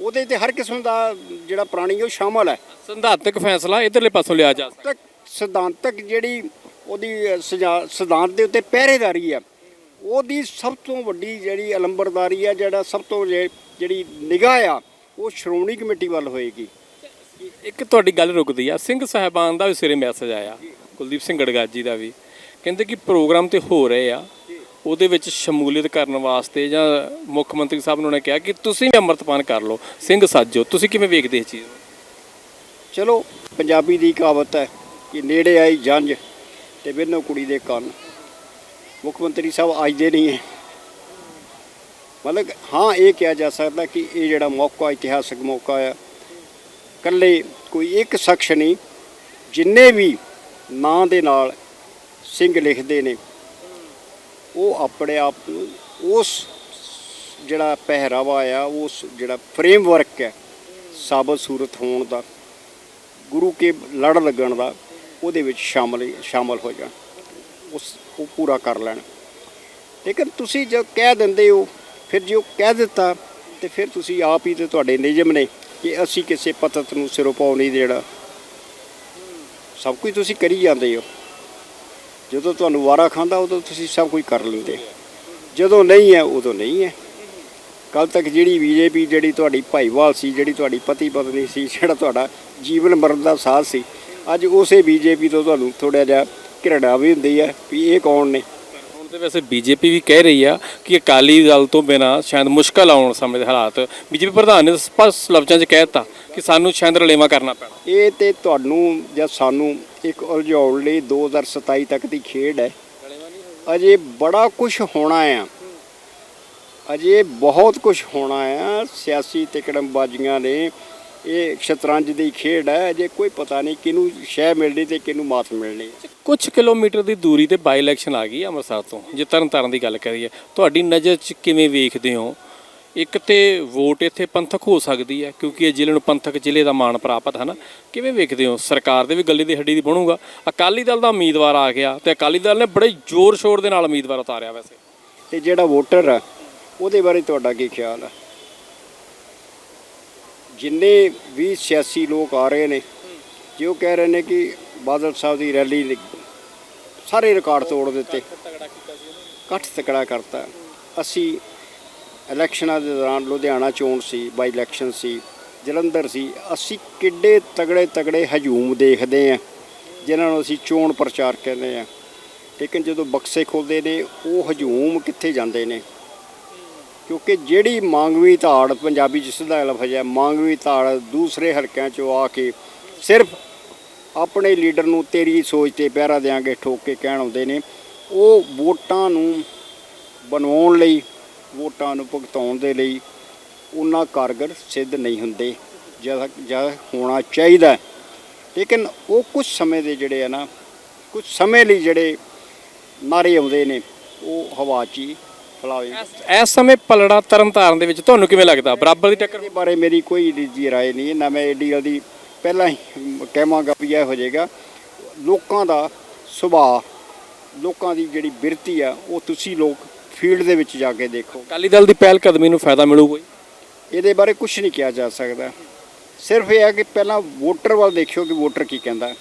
ਉਹਦੇ ਤੇ ਹਰ ਕਿਸਮ ਦਾ ਜਿਹੜਾ ਪ੍ਰਾਣੀ ਉਹ ਸ਼ਾਮਲ ਹੈ। ਸਿਧਾਂਤਕ ਫੈਸਲਾ ਇਧਰਲੇ ਪਾਸੋਂ ਲਿਆ ਜਾ ਸਕਦਾ। ਤੱਕ ਸਿਧਾਂਤਕ ਜਿਹੜੀ ਉਹਦੀ ਸਿਧਾਂਤ ਦੇ ਉੱਤੇ ਪਹਿਰੇਦਾਰੀ ਆ ਉਹਦੀ ਸਭ ਤੋਂ ਵੱਡੀ ਜਿਹੜੀ ਅਲੰਬਰਦਾਰੀ ਆ ਜਿਹੜਾ ਸਭ ਤੋਂ ਜਿਹੜੀ ਨਿਗਾਹ ਆ ਉਹ ਸ਼੍ਰੋਮਣੀ ਕਮੇਟੀ ਵੱਲ ਹੋਏਗੀ। ਇੱਕ ਤੁਹਾਡੀ ਗੱਲ ਰੁਕਦੀ ਆ ਸਿੰਘ ਸਾਹਿਬਾਨ ਦਾ ਵੀ ਸਿਰੇ ਮੈਸੇਜ ਆਇਆ ਕੁਲਦੀਪ ਸਿੰਘ ਗੜਗਾਜੀ ਦਾ ਵੀ। ਕਹਿੰਦੇ ਕਿ ਪ੍ਰੋਗਰਾਮ ਤੇ ਹੋ ਰਹੇ ਆ ਉਹਦੇ ਵਿੱਚ ਸ਼ਮੂਲੀਅਤ ਕਰਨ ਵਾਸਤੇ ਜਾਂ ਮੁੱਖ ਮੰਤਰੀ ਸਾਹਿਬ ਨੇ ਉਹਨੇ ਕਿਹਾ ਕਿ ਤੁਸੀਂ ਵੀ ਅੰਮ੍ਰਿਤਪਾਨ ਕਰ ਲਓ ਸਿੰਘ ਸਾਜੋ ਤੁਸੀਂ ਕਿਵੇਂ ਵੇਖਦੇ ਇਸ ਚੀਜ਼ ਨੂੰ? ਚਲੋ ਪੰਜਾਬੀ ਦੀ ਕਹਾਵਤ ਹੈ ਕਿ ਨੇੜੇ ਆਈ ਜੰਝ ਤੇ ਬਿੰਨੋ ਕੁੜੀ ਦੇ ਕੰਨ। ਮੁੱਖ ਮੰਤਰੀ ਸਾਹਿਬ ਅੱਜ ਦੇ ਨਹੀਂ ਹੈ। ਮਤਲਬ ਹਾਂ, ਇਹ ਕਿਹਾ ਜਾ ਸਕਦਾ ਕਿ ਇਹ ਜਿਹੜਾ ਮੌਕਾ, ਇਤਿਹਾਸਕ ਮੌਕਾ ਆ, ਇਕੱਲੇ ਕੋਈ ਇੱਕ ਸ਼ਖਸ ਨਹੀਂ, ਜਿੰਨੇ ਵੀ ਨਾਂ ਦੇ ਨਾਲ ਸਿੰਘ ਲਿਖਦੇ ਨੇ, ਉਹ ਆਪਣੇ ਆਪ ਨੂੰ ਉਸ ਜਿਹੜਾ ਪਹਿਰਾਵਾ ਆ, ਉਸ ਜਿਹੜਾ ਫਰੇਮਵਰਕ ਹੈ ਸਾਬਤ ਸੂਰਤ ਹੋਣ ਦਾ, ਗੁਰੂ ਕੇ ਲੜ ਲੱਗਣ ਦਾ, ਉਹਦੇ ਵਿੱਚ ਸ਼ਾਮਲ ਸ਼ਾਮਲ ਹੋ ਜਾਣ। ਉਸ ਉਹ ਪੂਰਾ ਕਰ ਲੈਣ। ਲੇਕਿਨ ਤੁਸੀਂ ਜਦ ਕਹਿ ਦਿੰਦੇ ਹੋ, ਫਿਰ ਜੇ ਉਹ ਕਹਿ ਦਿੱਤਾ, ਤੇ ਫਿਰ ਤੁਸੀਂ ਆਪ ਹੀ ਤੇ ਤੁਹਾਡੇ ਨਿਯਮ ਨੇ ਕਿ ਅਸੀਂ ਕਿਸੇ ਪਤਤ ਨੂੰ ਸਿਰੋਂ ਪਾਉ ਨਹੀਂ ਦੇਣਾ। ਸਭ ਕੁਝ ਤੁਸੀਂ ਕਰੀ ਜਾਂਦੇ ਹੋ। ਜਦੋਂ ਤੁਹਾਨੂੰ ਵਾਰਾ ਖਾਂਦਾ, ਉਦੋਂ ਤੁਸੀਂ ਸਭ ਕੁਝ ਕਰ ਲੈਂਦੇ। ਜਦੋਂ ਨਹੀਂ ਹੈ, ਉਦੋਂ ਨਹੀਂ ਹੈ। ਕੱਲ ਤੱਕ ਜਿਹੜੀ ਬੀਜੇਪੀ, ਜਿਹੜੀ ਤੁਹਾਡੀ ਭਾਈਵਾਲ ਸੀ, ਜਿਹੜੀ ਤੁਹਾਡੀ ਪਤੀ ਪਤਨੀ ਸੀ, ਜਿਹੜਾ ਤੁਹਾਡਾ ਜੀਵਨ ਮਰਨ ਦਾ ਸਾਥ ਸੀ, ਅੱਜ ਉਸੇ ਬੀਜੇਪੀ ਤੋਂ ਤੁਹਾਨੂੰ ਥੋੜਾ ਜਿਹਾ ਘਿਰਣਾ ਵੀ ਹੁੰਦੀ ਹੈ ਵੀ ਇਹ ਕੌਣ ਨੇ? ਹੁਣ ਤੇ ਵੈਸੇ ਬੀਜੇਪੀ ਵੀ ਕਹਿ ਰਹੀ ਆ ਕਿ ਅਕਾਲੀ ਦਲ ਤੋਂ ਬਿਨਾ ਸ਼ਾਇਦ ਮੁਸ਼ਕਲ ਆਉਣ ਸਮੇਂ ਦੇ ਹਾਲਾਤ। ਬੀਜੇਪੀ ਪ੍ਰਧਾਨ ਨੇ ਸਪਸ਼ਟ ਲਫ਼ਜ਼ਾਂ 'ਚ ਕਹਿ ਦਿੱਤਾ ਕਿ ਸਾਨੂੰ ਸ਼ਾਇਦ ਰਲੇਵਾ ਕਰਨਾ ਪੈਣਾ। ਇਹ ਤੇ ਤੁਹਾਨੂੰ ਜਾਂ ਸਾਨੂੰ ਇੱਕ ਉਲਝਾਉਣ ਲਈ 2027 ਤੱਕ ਦੀ ਖੇਡ ਹੈ। ਅਜੇ ਬੜਾ ਕੁਝ ਹੋਣਾ ਆ। ਅਜੇ ਬਹੁਤ ਕੁਝ ਹੋਣਾ ਆ। ਸਿਆਸੀ ਤਿਕੜਮਬਾਜ਼ੀਆਂ ਨੇ ਇਹ ਸ਼ਤਰੰਜ ਦੀ ਖੇਡ ਹੈ ਅਜੇ ਕੋਈ ਪਤਾ ਨਹੀਂ ਕਿਹਨੂੰ ਸ਼ਹਿ ਮਿਲਣੀ ਤੇ ਕਿਹਨੂੰ ਮਾਤ ਮਿਲਣੀ। ਕੁਝ ਕਿਲੋਮੀਟਰ ਦੀ ਦੂਰੀ ਤੇ ਬਾਈ ਇਲੈਕਸ਼ਨ ਆ ਗਈ ਅੰਮ੍ਰਿਤਸਰ ਤੋਂ ਜੇ ਤਰਨ ਤਾਰਨ ਦੀ ਗੱਲ ਕਰੀਏ। ਤੁਹਾਡੀ ਨਜ਼ਰ 'ਚ ਕਿਵੇਂ ਵੇਖਦੇ ਹੋ? ਇੱਕ ਤੇ ਵੋਟ ਇੱਥੇ ਪੰਥਕ ਹੋ ਸਕਦੀ ਹੈ ਕਿਉਂਕਿ ਇਹ ਜ਼ਿਲ੍ਹੇ ਨੂੰ ਪੰਥਕ ਜ਼ਿਲ੍ਹੇ ਦਾ ਮਾਣ ਪ੍ਰਾਪਤ ਹੈ ਨਾ। ਕਿਵੇਂ ਵੇਖਦੇ ਹੋ? ਸਰਕਾਰ ਦੇ ਵੀ ਗੱਲੇ ਦੀ ਹੱਡੀ ਦੀ ਬਣੂਗਾ। ਅਕਾਲੀ ਦਲ ਦਾ ਉਮੀਦਵਾਰ ਆ ਗਿਆ ਤੇ ਅਕਾਲੀ ਦਲ ਨੇ ਬੜੇ ਜ਼ੋਰ ਸ਼ੋਰ ਦੇ ਨਾਲ ਉਮੀਦਵਾਰ ਉਤਾਰਿਆ ਵੈਸੇ। ਤੇ ਜਿਹੜਾ ਵੋਟਰ ਆ ਉਹਦੇ ਬਾਰੇ ਤੁਹਾਡਾ ਕੀ ਖਿਆਲ ਹੈ? ਜਿੰਨੇ ਵੀ ਸਿਆਸੀ ਲੋਕ ਆ ਰਹੇ ਨੇ, ਜੇ ਉਹ ਕਹਿ ਰਹੇ ਨੇ ਕਿ ਬਾਦਲ ਸਾਹਿਬ ਦੀ ਰੈਲੀ ਨੇ ਸਾਰੇ ਰਿਕਾਰਡ ਤੋੜ ਦਿੱਤੇ। ਇਕੱਠ ਤਕੜਾ ਕਰਤਾ। ਅਸੀਂ ਇਲੈਕਸ਼ਨਾਂ ਦੇ ਦੌਰਾਨ ਲੁਧਿਆਣਾ ਚੋਣ ਸੀ, ਬਾਈ ਇਲੈਕਸ਼ਨ ਸੀ, ਜਲੰਧਰ ਸੀ, ਅਸੀਂ ਕਿੱਡੇ ਤਗੜੇ ਤਗੜੇ ਹਜੂਮ ਦੇਖਦੇ ਆ ਜਿਨ੍ਹਾਂ ਨੂੰ ਅਸੀਂ ਚੋਣ ਪ੍ਰਚਾਰ ਕਹਿੰਦੇ ਆ ਲੇਕਿਨ ਜਦੋਂ ਬਕਸੇ ਖੋਲਦੇ ਨੇ, ਉਹ ਹਜੂਮ ਕਿੱਥੇ ਜਾਂਦੇ ਨੇ? ਕਿਉਂਕਿ ਜਿਹੜੀ ਮੰਗਵੀ ਧਾੜ ਪੰਜਾਬੀ ਚ ਸਿੱਧਾ ਲਫ਼ਜ਼ ਹੈ, ਮੰਗਵੀ ਧਾੜ ਦੂਸਰੇ ਹਲਕਿਆਂ ਚੋਂ ਆ ਕੇ ਸਿਰਫ ਆਪਣੇ ਲੀਡਰ ਨੂੰ ਤੇਰੀ ਸੋਚ ਤੇ ਪਹਿਰਾ ਦੇਾਂਗੇ ਠੋਕ ਕੇ ਕਹਿਣ ਆਉਂਦੇ ਨੇ, ਉਹ ਵੋਟਾਂ ਨੂੰ ਬਣਾਉਣ ਲਈ, ਵੋਟਾਂ ਨੂੰ ਭੁਗਤਾਉਣ ਦੇ ਲਈ ਉਹਨਾਂ ਕਾਰਗਰ ਸਿੱਧ ਨਹੀਂ ਹੁੰਦੇ ਜ਼ਿਆਦਾ ਜ਼ਿਆਦਾ ਹੋਣਾ ਚਾਹੀਦਾ ਲੇਕਿਨ ਉਹ ਕੁਝ ਸਮੇਂ ਦੇ ਜਿਹੜੇ ਆ ਨਾ ਕੁਝ ਸਮੇਂ ਲਈ ਜਿਹੜੇ ਨਾਰੇ ਆਉਂਦੇ ਨੇ, ਉਹ ਹਵਾ 'ਚ ਫਲਾਵੇ ਇਸ ਸਮੇਂ ਪਲੜਾ ਤਰਨ ਤਾਰਨ ਦੇ ਵਿੱਚ ਤੁਹਾਨੂੰ ਕਿਵੇਂ ਲੱਗਦਾ? ਬਰਾਬਰ ਦੀ ਟੱਕਰ ਬਾਰੇ ਮੇਰੀ ਕੋਈ ਨਿੱਜੀ ਰਾਏ ਨਹੀਂ ਹੈ, ਨਾ ਮੈਂ ਏਡੀ ਜਲਦੀ ਪਹਿਲਾਂ ਹੀ ਕਹਾਂਗਾ ਵੀ ਇਹ ਹੋ ਜਾਏਗਾ ਲੋਕਾਂ ਦਾ ਸੁਭਾਅ ਲੋਕਾਂ ਦੀ ਜਿਹੜੀ ਬਿਰਤੀ ਆ ਉਹ ਤੁਸੀਂ ਲੋਕ ਫੀਲਡ ਦੇ ਵਿੱਚ ਜਾ ਕੇ ਦੇਖੋ। ਅਕਾਲੀ ਦਲ ਦੀ ਪਹਿਲ ਕਦਮੀ ਨੂੰ ਫਾਇਦਾ ਮਿਲੂਗਾ। ਇਹਦੇ ਬਾਰੇ ਕੁਝ ਨਹੀਂ ਕਿਹਾ ਜਾ ਸਕਦਾ। ਸਿਰਫ ਇਹ ਹੈ ਕਿ ਪਹਿਲਾਂ ਵੋਟਰ ਵੱਲ ਦੇਖਿਓ ਕਿ ਵੋਟਰ ਕੀ ਕਹਿੰਦਾ।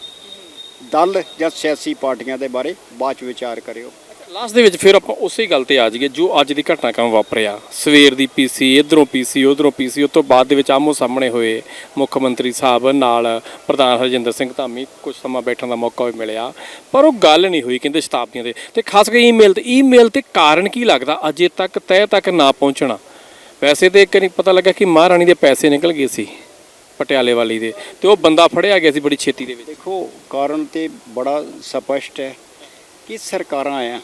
ਦਲ ਜਾਂ ਸਿਆਸੀ ਪਾਰਟੀਆਂ ਦੇ ਬਾਰੇ ਬਾਅਦ ਚ ਵਿਚਾਰ ਕਰਿਓ। ਲਾਸਟ ਦੇ ਵਿੱਚ ਫਿਰ ਆਪਾਂ ਉਸੇ ਗੱਲ ਤੇ ਆ ਜਾਈਏ ਜੋ ਅੱਜ ਦੀ ਘਟਨਾ ਕੰਮ ਵਾਪਰਿਆ। ਸਵੇਰ ਦੀ ਪੀਸੀ ਇਧਰੋਂ ਪੀਸੀ ਉਧਰੋਂ ਪੀਸੀ ਉਸ ਤੋਂ ਬਾਅਦ ਦੇ ਵਿੱਚ ਆਮੋ ਸਾਹਮਣੇ ਹੋਏ ਮੁੱਖ ਮੰਤਰੀ ਸਾਹਿਬ, ਨਾਲ ਪ੍ਰਧਾਨ ਹਰਜਿੰਦਰ ਸਿੰਘ ਧਾਮੀ ਕੁਝ ਸਮਾਂ ਬੈਠਣ ਦਾ ਮੌਕਾ ਵੀ ਮਿਲਿਆ। ਪਰ ਉਹ ਗੱਲ ਨਹੀਂ ਹੋਈ ਕਹਿੰਦੇ ਸ਼ਤਾਬਦੀਆਂ ਦੇ। ਤੇ ਖਾਸ ਕਰਕੇ ਈਮੇਲ ਤੇ ਈਮੇਲ ਤੇ ਕਾਰਨ ਕੀ ਲੱਗਦਾ? ਅਜੇ ਤੱਕ ਤੈਅ ਤੱਕ ਨਾ ਪਹੁੰਚਣਾ। ਵੈਸੇ ਤੇ ਇੱਕ ਨਹੀਂ ਪਤਾ ਲੱਗਾ ਕਿ ਮਹਾਰਾਣੀ ਦੇ ਪੈਸੇ ਨਿਕਲ ਗਏ ਸੀ ਪਟਿਆਲੇ ਵਾਲੀ ਦੇ। ਤੇ ਉਹ ਬੰਦਾ ਫੜਿਆ ਗਿਆ ਸੀ ਬੜੀ ਛੇਤੀ ਦੇ ਵਿੱਚ। ਦੇਖੋ, ਕਾਰਨ ਤੇ ਬੜਾ ਸਪਸ਼ਟ ਹੈ ਕਿ ਸਰਕਾਰਾਂ ਆ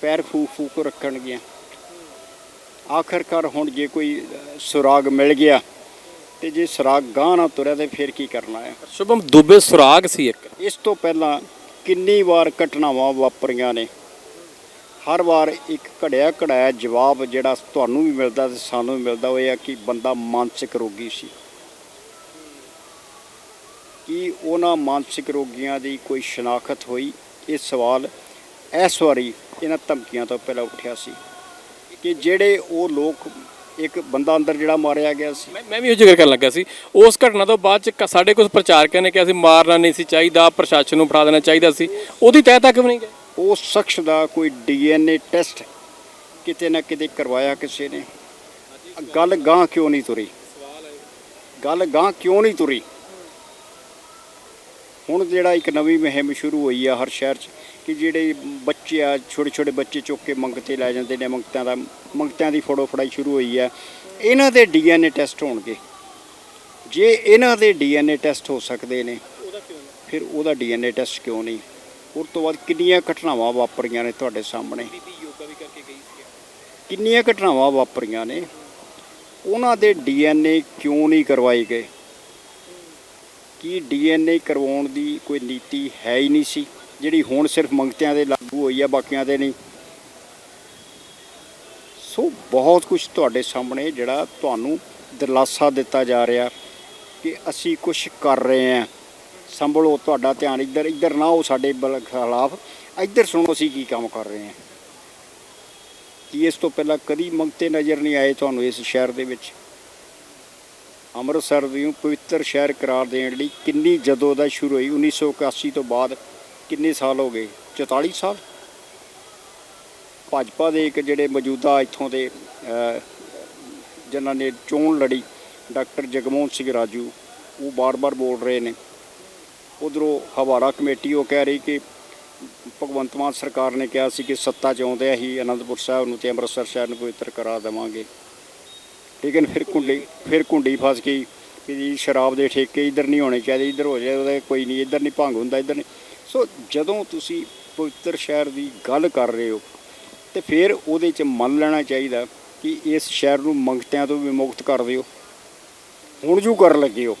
ਪੈਰ ਫੂਕ ਫੂਕ ਰੱਖਣਗੀਆਂ। ਆਖਰਕਾਰ ਹੁਣ ਜੇ ਕੋਈ ਸੁਰਾਗ ਮਿਲ ਗਿਆ ਤੇ ਜੇ ਸੁਰਾਗ ਗਾਂ ਨਾ ਤੁਰਿਆ ਤੇ ਫਿਰ ਕੀ ਕਰਨਾ ਹੈ ਸ਼ੁਭਮ ਦੁਬੇ ਸੁਰਾਗ ਸੀ ਇੱਕ। ਇਸ ਤੋਂ ਪਹਿਲਾਂ ਕਿੰਨੀ ਵਾਰ ਘਟਨਾਵਾਂ ਵਾਪਰੀਆਂ ਨੇ। ਹਰ ਵਾਰ ਇੱਕ ਘੜਿਆ ਘੜਾਇਆ ਜਵਾਬ ਜਿਹੜਾ ਤੁਹਾਨੂੰ ਵੀ ਮਿਲਦਾ ਤੇ ਸਾਨੂੰ ਵੀ ਮਿਲਦਾ ਉਹ ਇਹ ਆ ਕਿ ਬੰਦਾ ਮਾਨਸਿਕ ਰੋਗੀ ਸੀ। ਕੀ ਉਹਨਾਂ ਮਾਨਸਿਕ ਰੋਗੀਆਂ ਦੀ ਕੋਈ ਸ਼ਨਾਖਤ ਹੋਈ? ਇਹ ਸਵਾਲ ਇਸ ਵਾਰੀ ਇਹਨਾਂ ਧਮਕੀਆਂ ਤੋਂ ਪਹਿਲਾਂ ਉੱਠਿਆ ਸੀ ਕਿ ਜਿਹੜੇ ਉਹ ਲੋਕ ਇੱਕ ਬੰਦਾ ਅੰਦਰ ਜਿਹੜਾ ਮਾਰਿਆ ਗਿਆ ਸੀ। ਮੈਂ ਮੈਂ ਵੀ ਉਹ ਜ਼ਿਕਰ ਕਰਨ ਲੱਗਾ ਸੀ। ਉਸ ਘਟਨਾ ਤੋਂ ਬਾਅਦ ਚ ਕ- ਸਾਡੇ ਕੁਝ ਪ੍ਰਚਾਰਕਾਂ ਨੇ ਕਿਹਾ ਸੀ ਮਾਰਨਾ ਨਹੀਂ ਸੀ ਚਾਹੀਦਾ ਪ੍ਰਸ਼ਾਸਨ ਨੂੰ ਫੜਾ ਦੇਣਾ ਚਾਹੀਦਾ ਸੀ। ਉਹਦੀ ਤਹਿ ਤੱਕ ਵੀ ਨਹੀਂ ਗਏ। ਉਸ ਸ਼ਖਸ ਦਾ ਕੋਈ ਡੀਐਨਏ ਟੈਸਟ ਕਿਤੇ ਨਾ ਕਿਤੇ ਕਰਵਾਇਆ ਕਿਸੇ ਨੇ। ਗੱਲ ਗਾਂ ਕਿਉਂ ਨਹੀਂ ਤੁਰੀ? ਗੱਲ ਗਾਂ ਕਿਉਂ ਨਹੀਂ ਤੁਰੀ? ਹੁਣ ਜਿਹੜਾ ਇੱਕ ਨਵੀਂ ਮੁਹਿੰਮ ਸ਼ੁਰੂ ਹੋਈ ਆ ਹਰ ਸ਼ਹਿਰ 'ਚ ਕਿ ਜਿਹੜੇ ਬੱਚੇ ਆ, ਛੋਟੇ ਛੋਟੇ ਬੱਚੇ ਚੁੱਕ ਕੇ ਮੰਗਤੇ ਲੈ ਜਾਂਦੇ ਨੇ, ਮੰਗਤਾਂ ਦਾ ਮੰਗਤਿਆਂ ਦੀ ਫੋਟੋ ਫੜਾਈ ਸ਼ੁਰੂ ਹੋਈ ਆ। ਇਹਨਾਂ ਦੇ ਡੀਐਨਏ ਟੈਸਟ ਹੋਣਗੇ। ਜੇ ਇਹਨਾਂ ਦੇ ਡੀਐਨਏ ਟੈਸਟ ਹੋ ਸਕਦੇ ਨੇ, ਫਿਰ ਉਹਦਾ ਡੀਐਨਏ ਟੈਸਟ ਕਿਉਂ ਨਹੀਂ? ਉਸ ਤੋਂ ਬਾਅਦ ਕਿੰਨੀਆਂ ਘਟਨਾਵਾਂ ਵਾਪਰੀਆਂ ਨੇ ਤੁਹਾਡੇ ਸਾਹਮਣੇ? ਕਿੰਨੀਆਂ ਘਟਨਾਵਾਂ ਵਾਪਰੀਆਂ ਨੇ? ਉਹਨਾਂ ਦੇ ਡੀਐਨਏ ਕਿਉਂ ਨਹੀਂ ਕਰਵਾਏ ਗਏ? ਕੀ ਡੀਐਨਏ ਕਰਵਾਉਣ ਦੀ ਕੋਈ ਨੀਤੀ ਹੈ ਹੀ ਨਹੀਂ ਸੀ? ਜਿਹੜੀ ਹੁਣ ਸਿਰਫ ਮੰਗਤਿਆਂ ਦੇ ਲਾਗੂ ਹੋਈ ਹੈ ਬਾਕੀਆਂ ਦੇ ਨਹੀਂ। ਸੋ ਬਹੁਤ ਕੁਝ ਤੁਹਾਡੇ ਸਾਹਮਣੇ ਜਿਹੜਾ ਤੁਹਾਨੂੰ ਦਿਲਾਸਾ ਦਿੱਤਾ ਜਾ ਰਿਹਾ ਕਿ ਅਸੀਂ ਕੁਝ ਕਰ ਰਹੇ ਹਾਂ। ਸੰਭਲੋ ਤੁਹਾਡਾ ਧਿਆਨ ਇੱਧਰ ਇੱਧਰ ਨਾ ਹੋ ਸਾਡੇ ਖਿਲਾਫ। ਇੱਧਰ ਸੁਣੋ ਅਸੀਂ ਕੀ ਕੰਮ ਕਰ ਰਹੇ ਹਾਂ। ਕੀ ਇਸ ਤੋਂ ਪਹਿਲਾਂ ਕਦੀ ਮੰਗਤੇ ਨਜ਼ਰ ਨਹੀਂ ਆਏ ਤੁਹਾਨੂੰ ਇਸ ਸ਼ਹਿਰ ਦੇ ਵਿੱਚ? ਅੰਮ੍ਰਿਤਸਰ ਨੂੰ ਪਵਿੱਤਰ ਸ਼ਹਿਰ ਕਰਾਰ ਦੇਣ ਲਈ ਕਿੰਨੀ ਜਦੋਂ ਦਾ ਸ਼ੁਰੂ ਹੋਈ? 1981 ਤੋਂ ਬਾਅਦ ਕਿੰਨੇ ਸਾਲ ਹੋ ਗਏ? 44 ਸਾਲ? ਭਾਜਪਾ ਦੇ ਇੱਕ ਜਿਹੜੇ ਮੌਜੂਦਾ ਇੱਥੋਂ ਦੇ ਜਿਨ੍ਹਾਂ ਨੇ ਚੋਣ ਲੜੀ, ਡਾਕਟਰ ਜਗਮੋਹਨ ਸਿੰਘ ਰਾਜੂ, ਉਹ ਬਾਰ-ਬਾਰ ਬੋਲ ਰਹੇ ਨੇ। ਉਧਰੋਂ ਹਵਾਰਾ ਕਮੇਟੀ, ਉਹ ਕਹਿ ਰਹੀ ਕਿ ਭਗਵੰਤ ਮਾਨ ਸਰਕਾਰ ਨੇ ਕਿਹਾ ਸੀ ਕਿ ਸੱਤਾ 'ਚ ਆਉਂਦੇ ਹੀ ਅਨੰਦਪੁਰ ਸਾਹਿਬ ਨੂੰ ਤੇ ਅੰਮ੍ਰਿਤਸਰ ਸ਼ਹਿਰ ਨੂੰ ਪਵਿੱਤਰ ਕਰਾ ਦੇਵਾਂਗੇ। ਲੇਕਿਨ ਫਿਰ ਕੁੰਡੀ ਫਿਰ ਕੁੰਡੀ ਫਸ ਗਈ ਕਿ ਜੀ ਸ਼ਰਾਬ ਦੇ ਠੇਕੇ ਇੱਧਰ ਨਹੀਂ ਹੋਣੇ ਚਾਹੀਦੇ, ਇੱਧਰ ਹੋ ਜਾਏ, ਉਹਦਾ ਕੋਈ ਨਹੀਂ, ਇੱਧਰ ਨਹੀਂ ਭੰਗ ਹੁੰਦਾ, ਇੱਧਰ ਨਹੀਂ। ਸੋ ਜਦੋਂ ਤੁਸੀਂ ਪਵਿੱਤਰ ਸ਼ਹਿਰ ਦੀ ਗੱਲ ਕਰ ਰਹੇ ਹੋ, ਤੇ ਫਿਰ ਉਹਦੇ 'ਚ ਮੰਨ ਲੈਣਾ ਚਾਹੀਦਾ ਕਿ ਇਸ ਸ਼ਹਿਰ ਨੂੰ ਮੰਗਤਿਆਂ ਤੋਂ ਵੀ ਮੁਕਤ ਕਰ ਦਿਓ। ਹੁਣ ਜੂ ਕਰਨ ਲੱਗੇ ਹੋ।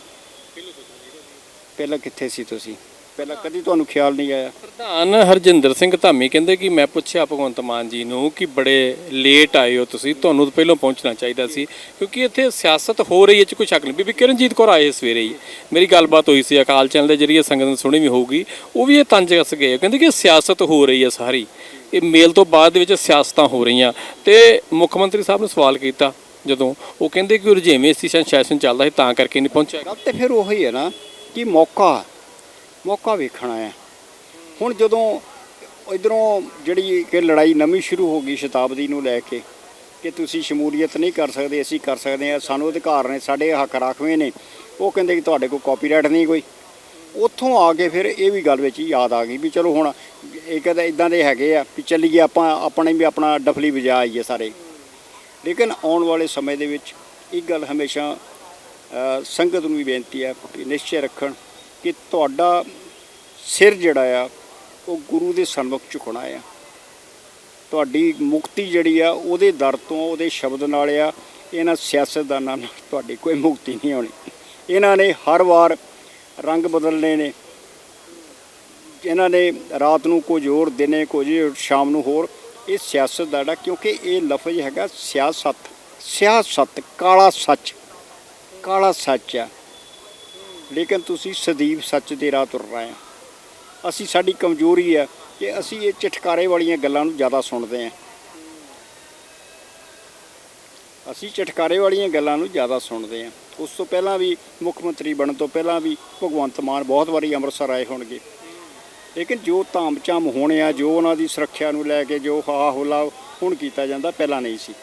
ਪਹਿਲਾਂ ਕਿੱਥੇ ਸੀ ਤੁਸੀਂ? ਪਹਿਲਾਂ ਕਦੀ ਤੁਹਾਨੂੰ ਖਿਆਲ ਨਹੀਂ ਆਇਆ? ਪ੍ਰਧਾਨ ਹਰਜਿੰਦਰ ਸਿੰਘ ਧਾਮੀ ਕਹਿੰਦੇ ਕਿ ਮੈਂ ਪੁੱਛਿਆ ਭਗਵੰਤ ਮਾਨ ਜੀ ਨੂੰ ਕਿ ਬੜੇ ਲੇਟ ਆਏ ਹੋ ਤੁਸੀਂ ਤੁਹਾਨੂੰ ਤਾਂ ਪਹਿਲਾਂ ਪਹੁੰਚਣਾ ਚਾਹੀਦਾ ਸੀ ਕਿਉਂਕਿ ਇੱਥੇ ਸਿਆਸਤ ਹੋ ਰਹੀ ਹੈ ਚ ਕੋਈ ਸ਼ੱਕ ਨਹੀਂ। ਬੀਬੀ ਕਿਰਨਜੀਤ ਕੌਰ ਆਏ ਸਵੇਰੇ ਹੀ। ਮੇਰੀ ਗੱਲਬਾਤ ਹੋਈ ਸੀ ਅਕਾਲ ਚੈਨਲ ਦੇ ਜਰੀਏ ਸੰਗਤ ਨੇ ਸੁਣੀ ਵੀ ਹੋਊਗੀ। ਉਹ ਵੀ ਇਹ ਤੰਜ ਕੱਸ ਗਏ ਕਹਿੰਦੇ ਕਿ ਸਿਆਸਤ ਹੋ ਰਹੀ ਹੈ ਸਾਰੀ। ਇਹ ਮੇਲ ਤੋਂ ਬਾਅਦ ਦੇ ਵਿੱਚ ਸਿਆਸਤਾਂ ਹੋ ਰਹੀਆਂ। ਤੇ ਮੁੱਖ ਮੰਤਰੀ ਸਾਹਿਬ ਨੇ ਸਵਾਲ ਕੀਤਾ ਜਦੋਂ। ਉਹ ਕਹਿੰਦੇ ਕਿ ਰੁਝੇਵੇਂ ਸੀ ਸੈਸ਼ਨ ਚੱਲਦਾ ਸੀ ਤਾਂ ਕਰਕੇ ਨਹੀਂ ਪਹੁੰਚਿਆ। ਤੇ ਫਿਰ ਉਹੀ ਹੈ ਨਾ ਕਿ ਮੌਕਾ ਮੌਕਾ ਵੇਖਣਾ ਹੈ ਹੁਣ ਜਦੋਂ ਇਧਰੋਂ ਜਿਹੜੀ ਕਿ ਲੜਾਈ ਨਵੀਂ ਸ਼ੁਰੂ ਹੋ ਗਈ ਸ਼ਤਾਬਦੀ ਨੂੰ ਲੈ ਕੇ, ਕਿ ਤੁਸੀਂ ਸ਼ਮੂਲੀਅਤ ਨਹੀਂ ਕਰ ਸਕਦੇ, ਅਸੀਂ ਕਰ ਸਕਦੇ ਹਾਂ, ਸਾਨੂੰ ਅਧਿਕਾਰ ਨੇ, ਸਾਡੇ ਹੱਕ ਰਾਖਵੇਂ ਨੇ, ਉਹ ਕਹਿੰਦੇ ਕਿ ਤੁਹਾਡੇ ਕੋਲ ਕਾਪੀਰਾਈਟ ਨਹੀਂ ਕੋਈ। ਉੱਥੋਂ ਆ ਕੇ ਫਿਰ ਇਹ ਵੀ ਗੱਲ ਵਿੱਚ ਯਾਦ ਆ ਗਈ ਵੀ ਚਲੋ ਹੁਣ ਇਹ ਕਹਿੰਦਾ ਇਦਾਂ ਦੇ ਹੈਗੇ ਆ ਵੀ ਚੱਲੀਏ ਆਪਾਂ, ਆਪਣੇ ਵੀ ਆਪਣਾ ਡਫਲੀ ਵਜਾ ਆਈਏ ਸਾਰੇ। ਲੇਕਿਨ ਆਉਣ ਵਾਲੇ ਸਮੇਂ ਦੇ ਵਿੱਚ ਇੱਕ ਗੱਲ ਹਮੇਸ਼ਾ ਸੰਗਤ ਨੂੰ ਵੀ ਬੇਨਤੀ ਹੈ ਕਿ ਨਿਸ਼ਚੈ ਰੱਖਣ। ਕਿ ਤੁਹਾਡਾ ਸਿਰ ਜਿਹੜਾ ਆ, ਉਹ ਗੁਰੂ ਦੇ ਸਨਮੁਖ ਝੁਕਣਾ ਆ। ਤੁਹਾਡੀ ਮੁਕਤੀ ਜਿਹੜੀ ਆ, ਉਹਦੇ ਦਰ ਤੋਂ, ਉਹਦੇ ਸ਼ਬਦ ਨਾਲ ਆ, ਇਹਨਾਂ ਸਿਆਸਤਦਾਨਾਂ ਨਾਲ ਤੁਹਾਡੀ ਕੋਈ ਮੁਕਤੀ ਨਹੀਂ ਹੋਣੀ। ਇਹਨਾਂ ਨੇ ਹਰ ਵਾਰ ਰੰਗ ਬਦਲਨੇ ਨੇ। ਇਹਨਾਂ ਨੇ ਰਾਤ ਨੂੰ ਕੁਝ ਹੋਰ, ਦਿਨੇ ਕੁਝ ਸ਼ਾਮ ਨੂੰ ਹੋਰ। ਇਹ ਸਿਆਸਤ ਦਾ ਜਿਹੜਾ ਕਿਉਂਕਿ ਇਹ ਲਫ਼ਜ਼ ਹੈਗਾ ਸਿਆਸਤ। ਸਿਆਸਤ ਕਾਲਾ ਸੱਚ। ਕਾਲਾ ਸੱਚ ਆ। ਲੇਕਿਨ ਤੁਸੀਂ ਸਦੀਵ ਸੱਚ ਦੇ ਰਾਹ ਤੁਰ ਰਹੇ ਆ ਅਸੀਂ ਸਾਡੀ ਕਮਜ਼ੋਰੀ ਆ ਕਿ ਅਸੀਂ ਇਹ ਚਟਕਾਰੇ ਵਾਲੀਆਂ ਗੱਲਾਂ ਨੂੰ ਜ਼ਿਆਦਾ ਸੁਣਦੇ ਆ ਅਸੀਂ ਚਟਕਾਰੇ ਵਾਲੀਆਂ ਗੱਲਾਂ ਨੂੰ ਜ਼ਿਆਦਾ ਸੁਣਦੇ ਆ ਉਸ ਤੋਂ ਪਹਿਲਾਂ ਵੀ ਮੁੱਖ ਮੰਤਰੀ ਬਣਨ ਤੋਂ ਪਹਿਲਾਂ ਵੀ ਭਗਵੰਤ ਮਾਨ ਬਹੁਤ ਵਾਰੀ ਅੰਮ੍ਰਿਤਸਰ ਆਏ ਹੋਣਗੇ। ਲੇਕਿਨ ਜੋ ਧਾਮ-ਝਾਮ ਹੋਣੇ ਆ ਜੋ ਉਹਨਾਂ ਦੀ ਸੁਰੱਖਿਆ ਨੂੰ ਲੈ ਕੇ ਜੋ ਹਾ ਹੋਲਾ ਹੁਣ ਕੀਤਾ ਜਾਂਦਾ, ਪਹਿਲਾਂ ਨਹੀਂ ਸੀ।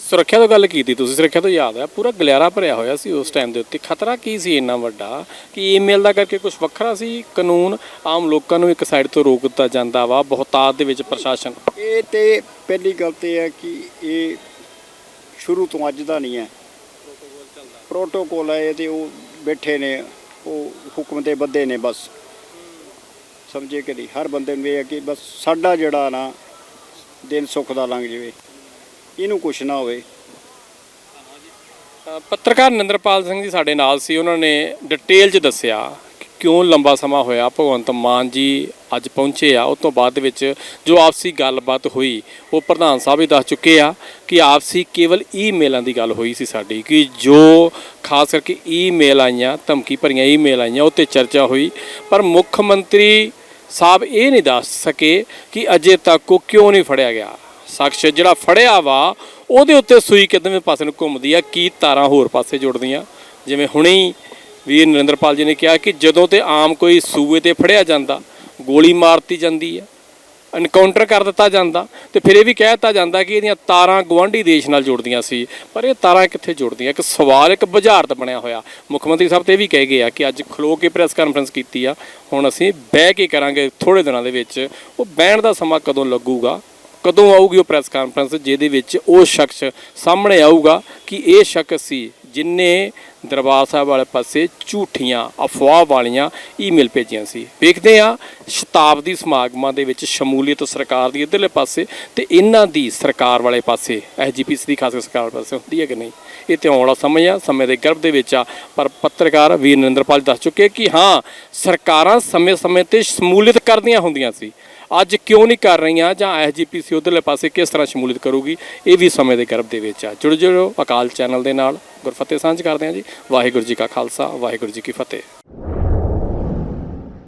ਸੁਰੱਖਿਆ ਤੋਂ ਗੱਲ ਕੀਤੀ, ਤੁਸੀਂ ਸੁਰੱਖਿਆ ਤੋਂ ਯਾਦ ਹੈ ਪੂਰਾ ਗਲਿਆਰਾ ਭਰਿਆ ਹੋਇਆ ਸੀ ਉਸ ਟਾਈਮ ਦੇ ਉੱਤੇ। ਖਤਰਾ ਕੀ ਸੀ ਇੰਨਾ ਵੱਡਾ ਕਿ ਈਮੇਲ ਦਾ ਕਰਕੇ ਕੁਝ ਵੱਖਰਾ ਸੀ? ਕਾਨੂੰਨ ਆਮ ਲੋਕਾਂ ਨੂੰ ਇੱਕ ਸਾਈਡ ਤੋਂ ਰੋਕ ਦਿੱਤਾ ਜਾਂਦਾ ਵਾ, ਬਹੁਤਾਤ ਦੇ ਵਿੱਚ ਪ੍ਰਸ਼ਾਸਨ। ਇਹ ਤੇ ਪਹਿਲੀ ਗੱਲ ਤੇ ਹੈ ਕਿ ਇਹ ਸ਼ੁਰੂ ਤੋਂ ਅੱਜ ਦਾ ਨਹੀਂ ਹੈ। ਪ੍ਰੋਟੋਕੋਲ ਹੈ ਇਹ ਤੇ ਉਹ ਬੈਠੇ ਨੇ, ਉਹ ਹੁਕਮ ਦੇ ਬੱਧੇ ਨੇ ਬਸ। ਸਮਝੇ ਕਿ ਨਹੀਂ? ਹਰ ਬੰਦੇ ਨੂੰ ਇਹ ਹੈ ਕਿ ਬਸ ਸਾਡਾ ਜਿਹੜਾ ਨਾ ਦਿਨ ਸੁੱਖ ਦਾ ਲੰਘ ਜਾਵੇ। ਇਹਨੂੰ ਕੁਛ ਨਾ ਹੋਵੇ। ਅ, ਪੱਤਰਕਾਰ ਨਰਿੰਦਰਪਾਲ ਸਿੰਘ ਜੀ ਸਾਡੇ ਨਾਲ ਸੀ। ਉਹਨਾਂ ਨੇ ਡਿਟੇਲ 'ਚ ਦੱਸਿਆ ਕਿ ਕਿਉਂ ਲੰਬਾ ਸਮਾਂ ਹੋਇਆ। ਭਗਵੰਤ ਮਾਨ ਜੀ ਅੱਜ ਪਹੁੰਚੇ ਆ। ਉਸ ਤੋਂ ਬਾਅਦ ਦੇ ਵਿੱਚ ਜੋ ਆਪਸੀ ਗੱਲਬਾਤ ਹੋਈ ਉਹ ਪ੍ਰਧਾਨ ਸਾਹਿਬ ਵੀ ਦੱਸ ਚੁੱਕੇ ਆ ਕਿ ਆਪਸੀ ਕੇਵਲ ਈਮੇਲਾਂ ਦੀ ਗੱਲ ਹੋਈ ਸੀ ਸਾਡੀ। ਕਿ ਜੋ ਖਾਸ ਕਰਕੇ ਈਮੇਲ ਆਈਆਂ ਧਮਕੀ ਭਰੀਆਂ ਈਮੇਲ ਆਈਆਂ ਉਹ ਤੇ ਚਰਚਾ ਹੋਈ। ਪਰ ਮੁੱਖ ਮੰਤਰੀ ਸਾਹਿਬ ਇਹ ਨਹੀਂ ਦੱਸ ਸਕੇ ਕਿ ਅਜੇ ਤੱਕ ਉਹ ਕਿਉਂ ਨਹੀਂ ਫੜਿਆ ਗਿਆ। ਸ਼ਖਸ ਜਿਹੜਾ ਫੜਿਆ ਵਾ, ਉਹਦੇ ਉੱਤੇ ਸੂਈ ਕਿਦਵੇਂ ਪਾਸੇ ਨੂੰ ਘੁੰਮਦੀ ਆ, ਕੀ ਤਾਰਾਂ ਹੋਰ ਪਾਸੇ ਜੁੜਦੀਆਂ? ਜਿਵੇਂ ਹੁਣੇ ਹੀ ਵੀਰ ਨਰਿੰਦਰਪਾਲ ਜੀ ਨੇ ਕਿਹਾ ਕਿ ਜਦੋਂ ਤੇ ਆਮ ਕੋਈ ਸੂਏ ਤੇ ਫੜਿਆ ਜਾਂਦਾ, ਗੋਲੀ ਮਾਰਤੀ ਜਾਂਦੀ ਆ ਐਨਕਾਊਂਟਰ ਕਰ ਦਿੱਤਾ ਜਾਂਦਾ, ਤੇ ਫਿਰ ਇਹ ਵੀ ਕਹਿ ਦਿੱਤਾ ਜਾਂਦਾ ਕਿ ਇਹਦੀਆਂ ਤਾਰਾਂ ਗਵਾਂਢੀ ਦੇਸ਼ ਨਾਲ ਜੁੜਦੀਆਂ ਸੀ, ਪਰ ਇਹ ਤਾਰਾਂ ਕਿੱਥੇ ਜੁੜਦੀਆਂ? ਇੱਕ ਸਵਾਲ, ਇੱਕ ਬੁਝਾਰਤ ਬਣਿਆ ਹੋਇਆ। ਮੁੱਖ ਮੰਤਰੀ ਸਾਹਿਬ ਤੇ ਇਹ ਵੀ ਕਹਿ ਗਏ ਆ ਕਿ ਅੱਜ ਖਲੋ ਕੇ ਪ੍ਰੈਸ ਕਾਨਫਰੰਸ ਕੀਤੀ ਆ, ਹੁਣ ਅਸੀਂ ਬਹਿ ਕੇ ਕਰਾਂਗੇ ਥੋੜੇ ਦਿਨਾਂ ਦੇ ਵਿੱਚ, ਉਹ ਬਹਿਣ ਦਾ ਸਮਾਂ ਕਦੋਂ ਲੱਗੂਗਾ? ਕਦੋਂ ਆਊਗੀ ਉਹ ਪ੍ਰੈਸ ਕਾਨਫਰੰਸ ਜਿਹਦੇ ਵਿੱਚ ਉਹ ਸ਼ਖਸ ਸਾਹਮਣੇ ਆਊਗਾ ਕਿ ਇਹ ਸ਼ਖਸ ਸੀ ਜਿਨੇ ਦਰਬਾਰ ਸਾਹਿਬ ਵਾਲੇ ਪਾਸੇ ਝੂਠੀਆਂ, ਅਫਵਾਹ ਵਾਲੀਆਂ ਈਮੇਲ ਭੇਜੀਆਂ ਸੀ। ਵੇਖਦੇ ਆ ਸ਼ਤਾਬਦੀ ਸਮਾਗਮਾਂ ਦੇ ਵਿੱਚ ਸ਼ਮੂਲੀਅਤ ਸਰਕਾਰ ਦੀ ਇਧਰਲੇ ਪਾਸੇ ਤੇ ਇਹਨਾਂ ਦੀ ਸਰਕਾਰ ਵਾਲੇ ਪਾਸੇ ਐਸਜੀਪੀਸੀ ਦੀ ਖਾਸ ਕਰਕੇ ਸਰਕਾਰ ਪਾਸੇ ਹੁੰਦੀ ਹੈ ਕਿ ਨਹੀਂ? ਇਹ ਤੇ ਆਉਣ ਵਾਲਾ ਸਮੇਂ ਆ, ਸਮੇਂ ਦੇ ਗਰਭ ਦੇ ਵਿੱਚ ਆ, ਪਰ ਪੱਤਰਕਾਰ ਵੀਰ ਨਰਿੰਦਰਪਾਲ ਦੱਸ ਚੁੱਕੇ ਕਿ ਹਾਂ, ਸਰਕਾਰਾਂ ਸਮੇਂ-ਸਮੇਂ ਤੇ ਸ਼ਮੂਲੀਅਤ ਕਰਦੀਆਂ ਹੁੰਦੀਆਂ ਸੀ। ਅੱਜ ਕਿਉਂ ਨਹੀਂ ਕਰ ਰਹੀਆਂ ਜਾਂ ਐਸਜੀਪੀਸੀ ਉਧਰਲੇ ਪਾਸੇ ਕਿਸ ਤਰ੍ਹਾਂ ਸ਼ਮੂਲੀਅਤ ਕਰੂਗੀ, ਇਹ ਵੀ ਸਮੇਂ ਦੇ ਗਰਭ ਦੇ ਵਿੱਚ ਆ। ਜੁੜ ਜੁੜੋ ਅਕਾਲ ਚੈਨਲ ਦੇ ਨਾਲ। ਗੁਰਫਤਿਹ ਸਾਂਝ ਕਰਦੇ ਹਾਂ ਜੀ। ਵਾਹਿਗੁਰੂ ਜੀ ਕਾ ਖਾਲਸਾ, ਵਾਹਿਗੁਰੂ ਜੀ ਕੀ ਫਤਿਹ।